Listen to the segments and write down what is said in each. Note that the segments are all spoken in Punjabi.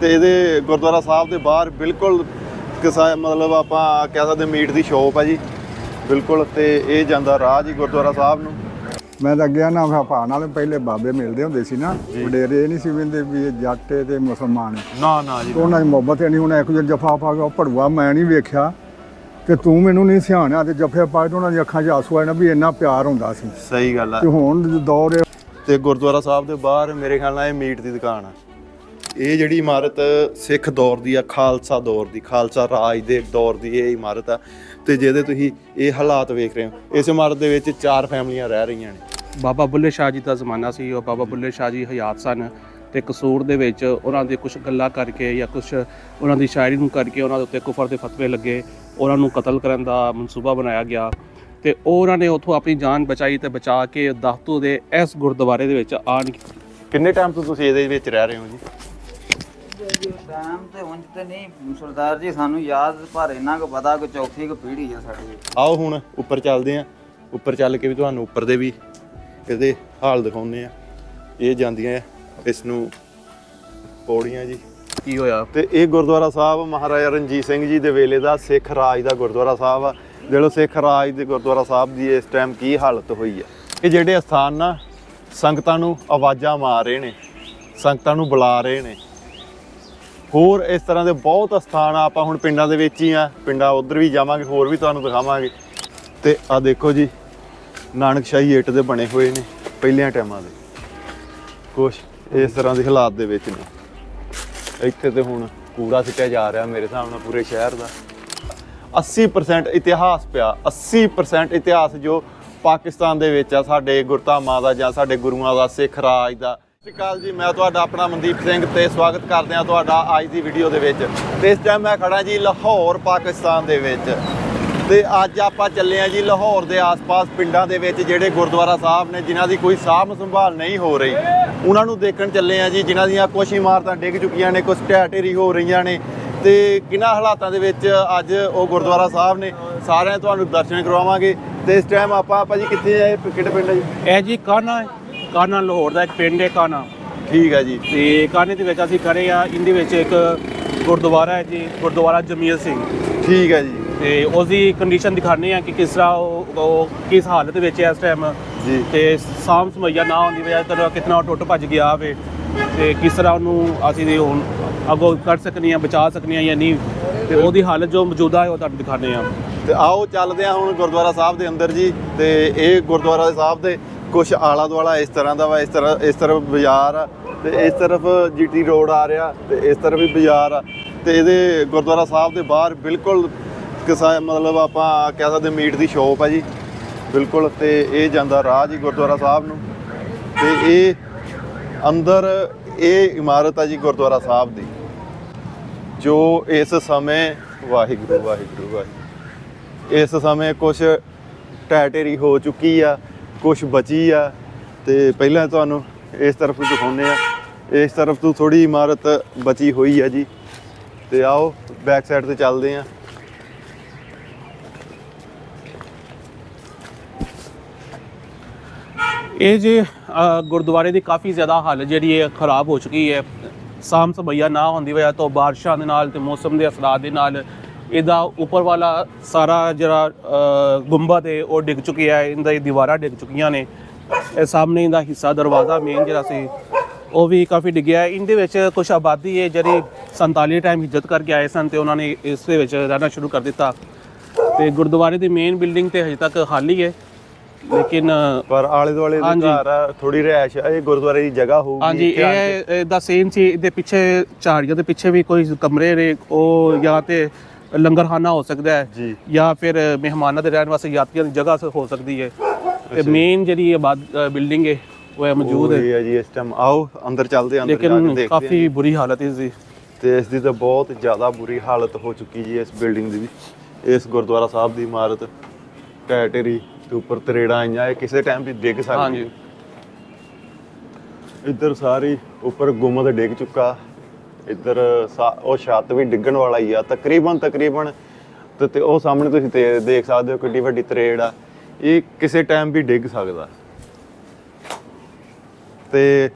ਤੇ ਇਹਦੇ ਗੁਰਦੁਆਰਾ ਸਾਹਿਬ ਦੇ ਬਾਹਰ ਬਿਲਕੁਲ ਕਿਸਾ ਮਤਲਬ ਆਪਾਂ ਕਹਿ ਸਕਦੇ ਮੀਟ ਦੀ ਸ਼ੋਪ ਹੈ ਜੀ। ਬਿਲਕੁਲ ਤੇ ਇਹ ਜਾਂਦਾ ਰਾਹ ਜੀ ਗੁਰਦੁਆਰਾ ਸਾਹਿਬ ਨੂੰ। ਮੈਂ ਤਾਂ ਅੱਗੇ ਨਾ ਭਾ ਨਾਲ ਪਹਿਲੇ ਬਾਬੇ ਮਿਲਦੇ ਹੁੰਦੇ ਸੀ ਨਾ ਵਡੇਰੇ ਨਹੀਂ ਸੀ ਵਿੰਦੇ ਵੀ ਇਹ ਜੱਟ ਤੇ ਮੁਸਲਮਾਨ। ਨਾ। ਨਾ ਜੀ ਉਹਨਾਂ ਦੀ ਮੁਹੱਬਤ ਨਹੀਂ ਹੁਣ ਇੱਕ ਦੂਜੇ ਜਫਾ ਪਾ ਕੇ ਉਹ ਭੜੂਆ ਮੈਂ ਨਹੀਂ ਵੇਖਿਆ ਤੇ ਤੂੰ ਮੈਨੂੰ ਨਹੀਂ ਸਿਆਣਿਆ ਤੇ ਜਫੇ ਪਾ ਕੇ ਉਹਨਾਂ ਦੀ ਅੱਖਾਂ 'ਚ ਆਂਸੂ ਆਏ ਨਾ ਵੀ ਇੰਨਾ ਪਿਆਰ ਹੁੰਦਾ ਸੀ। ਸਹੀ ਗੱਲ ਆ। ਤੇ ਹੁਣ ਦੌਰ ਤੇ ਗੁਰਦੁਆਰਾ ਸਾਹਿਬ ਦੇ ਬਾਹਰ ਮੇਰੇ ਖਿਆਲ ਨਾਲ ਇਹ ਮੀਟ ਦੀ ਦੁਕਾਨ ਆ। ਇਹ ਜਿਹੜੀ ਇਮਾਰਤ ਸਿੱਖ ਦੌਰ ਦੀ ਆ ਖਾਲਸਾ ਦੌਰ ਦੀ ਖਾਲਸਾ ਰਾਜ ਦੇ ਦੌਰ ਦੀ ਇਹ ਇਮਾਰਤ ਆ। ਤੇ ਜਿਹਦੇ ਤੁਸੀਂ ਇਹ ਹਾਲਾਤ ਵੇਖ ਰਹੇ ਹੋ ਇਸ ਇਮਾਰਤ ਦੇ ਵਿੱਚ ਚਾਰ ਫੈਮਲੀਆਂ ਰਹਿ ਰਹੀਆਂ ਨੇ। ਬਾਬਾ ਬੁੱਲੇ ਸ਼ਾਹ ਜੀ ਦਾ ਜ਼ਮਾਨਾ ਸੀ ਉਹ ਬਾਬਾ ਬੁੱਲੇ ਸ਼ਾਹ ਜੀ ਹਯਾਤ ਸਨ ਤੇ ਕਸੂਰ ਦੇ ਵਿੱਚ ਉਹਨਾਂ ਦੇ ਕੁਝ ਗੱਲਾਂ ਕਰਕੇ ਜਾਂ ਕੁਝ ਉਹਨਾਂ ਦੀ ਸ਼ਾਇਰੀ ਨੂੰ ਕਰਕੇ ਉਹਨਾਂ ਦੇ ਉੱਤੇ ਕੁਫਰ ਦੇ ਫਤਵੇ ਲੱਗੇ ਉਹਨਾਂ ਨੂੰ ਕਤਲ ਕਰਨ ਦਾ ਮਨਸੂਬਾ ਬਣਾਇਆ ਗਿਆ। ਤੇ ਉਹ ਉਹਨਾਂ ਨੇ ਉੱਥੋਂ ਆਪਣੀ ਜਾਨ ਬਚਾਈ ਤੇ ਬਚਾ ਕੇ ਦਾਤੂ ਦੇ ਇਸ ਗੁਰਦੁਆਰੇ ਦੇ ਵਿੱਚ ਆਣ ਕਿੰਨੇ ਟਾਈਮ ਤੋਂ ਤੁਸੀਂ ਇਹਦੇ ਵਿੱਚ ਰਹਿ ਰਹੇ ਹੋ ਜੀ? ਟਾਈਮ ਤੇ ਉਂਝ ਤੇ ਨਹੀਂ ਸਰਦਾਰ ਜੀ ਸਾਨੂੰ ਯਾਦ ਪਰ ਇੰਨਾ ਕੁ ਪਤਾ ਕਿ ਚੌਥੀ ਕੁ ਪੀੜ੍ਹੀ ਆ ਸਾਡੀ। ਆਓ ਹੁਣ ਉੱਪਰ ਚੱਲਦੇ ਆਂ। ਉੱਪਰ ਚੱਲ ਕੇ ਵੀ ਤੁਹਾਨੂੰ ਉੱਪਰ ਦੇ ਵੀ ਇਹਦੇ ਹਾਲ ਦਿਖਾਉਂਦੇ ਆ। ਇਹ ਜਾਂਦੀਆਂ ਆ ਇਸ ਨੂੰ ਪੌੜੀਆਂ ਜੀ। ਕੀ ਹੋਇਆ? ਤੇ ਇਹ ਗੁਰਦੁਆਰਾ ਸਾਹਿਬ ਮਹਾਰਾਜਾ ਰਣਜੀਤ ਸਿੰਘ ਜੀ ਦੇ ਵੇਲੇ ਦਾ ਸਿੱਖ ਰਾਜ ਦਾ ਗੁਰਦੁਆਰਾ ਸਾਹਿਬ ਆ। ਜਿਹੜਾ ਸਿੱਖ ਰਾਜ ਦੇ ਗੁਰਦੁਆਰਾ ਸਾਹਿਬ ਦੀ ਇਸ ਟਾਈਮ ਕੀ ਹਾਲਤ ਹੋਈ ਆ? ਇਹ ਜਿਹੜੇ ਅਸਥਾਨ ਨਾ ਸੰਗਤਾਂ ਨੂੰ ਆਵਾਜ਼ਾਂ ਮਾਰ ਰਹੇ ਨੇ ਸੰਗਤਾਂ ਨੂੰ ਬੁਲਾ ਰਹੇ ਨੇ। ਹੋਰ ਇਸ ਤਰ੍ਹਾਂ ਦੇ ਬਹੁਤ ਅਸਥਾਨ ਆ, ਆਪਾਂ ਹੁਣ ਪਿੰਡਾਂ ਦੇ ਵਿੱਚ ਹੀ ਆ। ਪਿੰਡਾਂ ਉਧਰ ਵੀ ਜਾਵਾਂਗੇ, ਹੋਰ ਵੀ ਤੁਹਾਨੂੰ ਦਿਖਾਵਾਂਗੇ। ਤੇ ਆ ਦੇਖੋ ਜੀ ਨਾਨਕਸ਼ਾਹੀ ਇੱਟ ਦੇ ਬਣੇ ਹੋਏ ਨੇ, ਪਹਿਲਿਆਂ ਟਾਈਮਾਂ ਦੇ। ਕੁਛ ਇਸ ਤਰ੍ਹਾਂ ਦੇ ਹਾਲਾਤ ਦੇ ਵਿੱਚ ਨੇ। ਇੱਥੇ ਤੇ ਹੁਣ ਕੂੜਾ ਸਿੱਟਿਆ ਜਾ ਰਿਹਾ ਮੇਰੇ ਹਿਸਾਬ ਨਾਲ ਪੂਰੇ ਸ਼ਹਿਰ ਦਾ। 80% ਇਤਿਹਾਸ ਪਿਆ 80% ਇਤਿਹਾਸ ਜੋ ਪਾਕਿਸਤਾਨ ਦੇ ਵਿੱਚ ਆ, ਸਾਡੇ ਗੁਰਧਾਮਾਂ ਦਾ ਜਾਂ ਸਾਡੇ ਗੁਰੂਆਂ ਦਾ, ਸਿੱਖ ਰਾਜ ਦਾ ਸਤਿ ਸ਼੍ਰੀ ਅਕਾਲ ਜੀ, ਮੈਂ ਤੁਹਾਡਾ ਆਪਣਾ ਮਨਦੀਪ ਸਿੰਘ ਤੇ ਸਵਾਗਤ ਕਰਦੇ ਹਾਂ ਤੁਹਾਡਾ ਅੱਜ ਦੀ ਵੀਡੀਓ ਦੇ ਵਿੱਚ। ਤੇ ਇਸ ਟਾਈਮ ਮੈਂ ਖੜਾ ਜੀ ਲਾਹੌਰ, ਪਾਕਿਸਤਾਨ ਦੇ ਵਿੱਚ। ਤੇ ਅੱਜ ਆਪਾਂ ਚੱਲੇ ਆ ਜੀ ਲਾਹੌਰ ਦੇ ਆਸ-ਪਾਸ ਪਿੰਡਾਂ ਦੇ ਵਿੱਚ, ਜਿਹੜੇ ਗੁਰਦੁਆਰਾ ਸਾਹਿਬ ਨੇ, ਜਿਨ੍ਹਾਂ ਦੀ ਕੋਈ ਸਾਂਭ ਸੰਭਾਲ ਨਹੀਂ ਹੋ ਰਹੀ। ਉਹਨਾਂ ਨੂੰ ਦੇਖਣ ਚੱਲੇ ਆ ਜੀ, ਜਿਨ੍ਹਾਂ ਦੀਆਂ ਕੁਝ ਇਮਾਰਤਾਂ ਡਿੱਗ ਚੁੱਕੀਆਂ ਨੇ ਕੁਝ ਢਹਿ ਹੋ ਰਹੀਆਂ ਨੇ। ਤੇ ਕਿਹਨਾਂ ਹਾਲਾਤਾਂ ਦੇ ਵਿੱਚ ਅੱਜ ਉਹ ਗੁਰਦੁਆਰਾ ਸਾਹਿਬ ਨੇ, ਸਾਰਿਆਂ ਤੁਹਾਨੂੰ ਦਰਸ਼ਨ ਕਰਵਾਵਾਂਗੇ। ਤੇ ਇਸ ਟਾਈਮ ਆਪਾਂ ਭਾਜੀ ਕਿੱਥੇ ਆਏ ਕਿਹੜੇ ਪਿੰਡ ਹੈ ਜੀ? ਇਹ ਜੀ ਕਾਨਾ ਹੈ? ਕਾਨਾ ਲਾਹੌਰ ਦਾ ਇੱਕ ਪਿੰਡ ਹੈ ਕਾਨਾ। ਠੀਕ ਹੈ ਜੀ। ਤੇ ਕਾਨੇ ਦੇ ਵਿੱਚ ਅਸੀਂ ਖੜੇ ਆ ਇਹਦੇ ਵਿੱਚ ਇੱਕ ਗੁਰਦੁਆਰਾ ਹੈ ਜੀ ਗੁਰਦੁਆਰਾ ਜਮੀਲ ਸਿੰਘ। ਠੀਕ ਹੈ ਜੀ। ਤੇ ਉਸ ਦੀ ਕੰਡੀਸ਼ਨ ਦਿਖਾਣੇ ਆ ਕਿ ਕਿਸ ਤਰ੍ਹਾਂ ਉਹ ਕਿਸ ਹਾਲਤ ਵਿੱਚ ਹੈ ਇਸ ਟਾਈਮ ਜੀ। ਤੇ ਸਾਮ ਸਮਈਆ ਨਾ ਹੋਣ ਦੀ ਵਜ੍ਹਾ ਤੋਂ ਕਿਤਨਾ ਟੁੱਟ ਭੱਜ ਗਿਆ ਵੇ ਤੇ ਕਿਸ ਤਰ੍ਹਾਂ ਉਹਨੂੰ ਅਸੀਂ ਦੇ ਹੁਣ ਅੱਗੋਂ ਕਰ ਸਕਨੀ ਆ ਬਚਾ ਸਕਨੀ ਆ ਜਾਂ ਨਹੀਂ। ਤੇ ਉਹਦੀ ਹਾਲਤ ਜੋ ਮੌਜੂਦਾ ਹੈ ਉਹ ਤੁਹਾਨੂੰ ਦਿਖਾਣੇ ਆ ਤੇ ਆਓ ਚੱਲਦੇ ਹਾਂ ਹੁਣ ਗੁਰਦੁਆਰਾ ਸਾਹਿਬ ਦੇ ਅੰਦਰ ਜੀ। ਤੇ ਇਹ ਗੁਰਦੁਆਰਾ ਸਾਹਿਬ ਦੇ ਕੁਝ ਆਲਾ ਦੁਆਲਾ ਇਸ ਤਰ੍ਹਾਂ ਦਾ ਵਾ, ਇਸ ਤਰ੍ਹਾਂ, ਇਸ ਤਰਫ ਬਾਜ਼ਾਰ ਆ, ਤੇ ਇਸ ਤਰਫ ਜੀਟੀ ਰੋਡ ਆ ਰਿਹਾ, ਤੇ ਇਸ ਤਰਫ ਵੀ ਬਾਜ਼ਾਰ ਆ। ਤੇ ਇਹਦੇ ਗੁਰਦੁਆਰਾ ਸਾਹਿਬ ਦੇ ਬਾਹਰ ਬਿਲਕੁਲ ਕਿਸਾ, ਮਤਲਬ ਆਪਾਂ ਕਹਿ ਸਕਦੇ ਮੀਟ ਦੀ ਸ਼ੋਪ ਆ ਜੀ। ਬਿਲਕੁਲ, ਤੇ ਇਹ ਜਾਂਦਾ ਰਾਹ ਜੀ ਗੁਰਦੁਆਰਾ ਸਾਹਿਬ ਨੂੰ। ਤੇ ਇਹ ਅੰਦਰ ਇਹ ਇਮਾਰਤ ਆ ਜੀ ਗੁਰਦੁਆਰਾ ਸਾਹਿਬ ਦੀ, ਜੋ ਇਸ ਸਮੇਂ ਵਾਹਿਗੁਰੂ ਵਾਹਿਗੁਰੂ ਵਾਹਿਗੁਰੂ। ਇਸ ਸਮੇਂ ਕੁਝ ਢਹਿ ਹੋ ਚੁੱਕੀ ਆ। ਕੁਝ ਬਚੀ ਆ ਤੇ ਪਹਿਲਾਂ ਤੁਹਾਨੂੰ ਇਸ ਤਰਫ ਦਿਖਾਉਂਦੇ ਆ। ਇਸ ਤਰਫ ਤੋਂ ਥੋੜੀ ਇਮਾਰਤ ਬਚੀ ਹੋਈ ਆ ਜੀ। ਤੇ ਆਓ ਬੈਕ ਸਾਈਡ ਤੇ ਚੱਲਦੇ ਆ। ਇਹ ਜੇ ਗੁਰਦੁਆਰੇ ਦੀ ਕਾਫੀ ਜ਼ਿਆਦਾ ਹਾਲਤ ਜਿਹੜੀ ਹੈ ਖਰਾਬ ਹੋ ਚੁੱਕੀ ਹੈ। ਸਾਮ ਸਮਈਆ ਨਾ ਹੋਣ ਦੀ ਵਜ੍ਹਾ ਤੋਂ ਬਾਰਿਸ਼ਾਂ ਦੇ ਨਾਲ ਤੇ ਮੌਸਮ ਦੇ ਅਸਰਾਤ ਦੇ ਨਾਲ ਇਹਦਾ ਉੱਪਰ ਵਾਲਾ ਸਾਰਾ ਜਿਹੜਾ ਗੁੰਬਦ ਹੈ ਉਹ ਡਿੱਗ ਚੁੱਕਿਆ ਹੈ ਇਹਦਾ ਇਹ ਦੀਵਾਰਾਂ ਡਿੱਗ ਚੁੱਕੀਆਂ ਨੇ। ਇਹ ਸਾਹਮਣੇ ਦਾ ਹਿੱਸਾ ਦਰਵਾਜ਼ਾ ਮੇਨ ਜਿਹੜਾ ਸੀ ਉਹ ਵੀ ਕਾਫੀ ਡਿੱਗਿਆ ਇਹਦੇ ਵਿੱਚ ਕੁਝ ਆਬਾਦੀ ਹੈ ਜਿਹੜੀ 47 ਟਾਈਮ ਹਿੱਜਤ ਕਰਕੇ ਆਏ ਸਨ ਤੇ ਉਹਨਾਂ ਨੇ ਇਸ ਦੇ ਵਿੱਚ ਰਹਿਣਾ ਸ਼ੁਰੂ ਕਰ ਦਿੱਤਾ। ਤੇ ਗੁਰਦੁਆਰੇ ਦੀ ਮੇਨ ਬਿਲਡਿੰਗ ਤੇ ਹਜੇ ਤੱਕ ਖਾਲੀ ਹੈ ਲੇਕਿਨ ਪਰ ਆਲੇ ਦੁਆਲੇ ਦੇ ਘਰ ਥੋੜੀ ਰਹਿائش ਇਹ ਗੁਰਦੁਆਰੇ ਦੀ ਜਗ੍ਹਾ ਹੋਊਗੀ ਹਾਂਜੀ ਇਹ ਦਾ ਸੇਮ ਸੀ ਇਹਦੇ ਪਿੱਛੇ ਝਾੜੀਆਂ ਦੇ ਪਿੱਛੇ ਵੀ ਕੋਈ ਕਮਰੇ ਨੇ ਉਹ ਜਾਂ ਤੇ ਲੰਗਰਖਾਨਾ ਹੋ ਸਕਦਾ ਹੈ ਜੀ। ਫਿਰ ਮਹਿਮਾਨਾਂ ਦੇ ਰਹਿਣ ਵਾਸਤੇ ਯਾਤਰੀਆਂ ਦੀ ਜਗ੍ਹਾ ਹੋ ਸਕਦੀ ਹੈ। ਤੇ ਮੇਨ ਜਿਹੜੀ ਬਿਲਡਿੰਗ ਹੈ ਉਹ ਹੈ ਮੌਜੂਦ ਹੈ। ਹੈ ਜੀ ਇਸ ਟਾਈਮ ਆਓ ਅੰਦਰ ਚੱਲਦੇ ਆ ਅੰਦਰ ਜਾ ਕੇ ਦੇਖਦੇ ਕਾਫੀ ਬੁਰੀ ਹਾਲਤ ਇਸ ਦੀ। ਤੇ ਇਸ ਦੀ ਤਾਂ ਬਹੁਤ ਜ਼ਿਆਦਾ ਬੁਰੀ ਹਾਲਤ ਹੋ ਚੁੱਕੀ ਜੀ ਇਸ ਬਿਲਡਿੰਗ ਦੀ ਵੀ। ਇਸ ਗੁਰਦੁਆਰਾ ਸਾਹਿਬ ਦੀ ਇਮਾਰਤ ਢੇਰੀ ਤੇ ਉੱਪਰ ਤਰੇੜਾਂ ਆਈਆਂ ਇਹ ਕਿਸੇ ਟਾਈਮ ਵੀ ਡਿੱਗ ਸਕਦੀ। ਹੈ। ਇੱਧਰ ਸਾਰੀ ਉੱਪਰ ਗੁੰਮਦ ਡਿੱਗ ਚੁੱਕਾ ਇੱਧਰ ਸਾ- ਉਹ ਛੱਤ ਵੀ ਡਿੱਗਣ ਵਾਲਾ ਹੀ ਆ, ਤਕਰੀਬਨ ਤਕਰੀਬਨ ਤੇ ਉਹ ਸਾਹਮਣੇ ਤੁਸੀਂ ਤੇ ਦੇਖ ਸਕਦੇ ਹੋ ਕਿੱਡੀ ਵੱਡੀ ਤਰੇੜ ਆ। ਇਹ ਕਿਸੇ ਟਾਈਮ ਵੀ ਡਿੱਗ ਸਕਦਾ। ਤੇ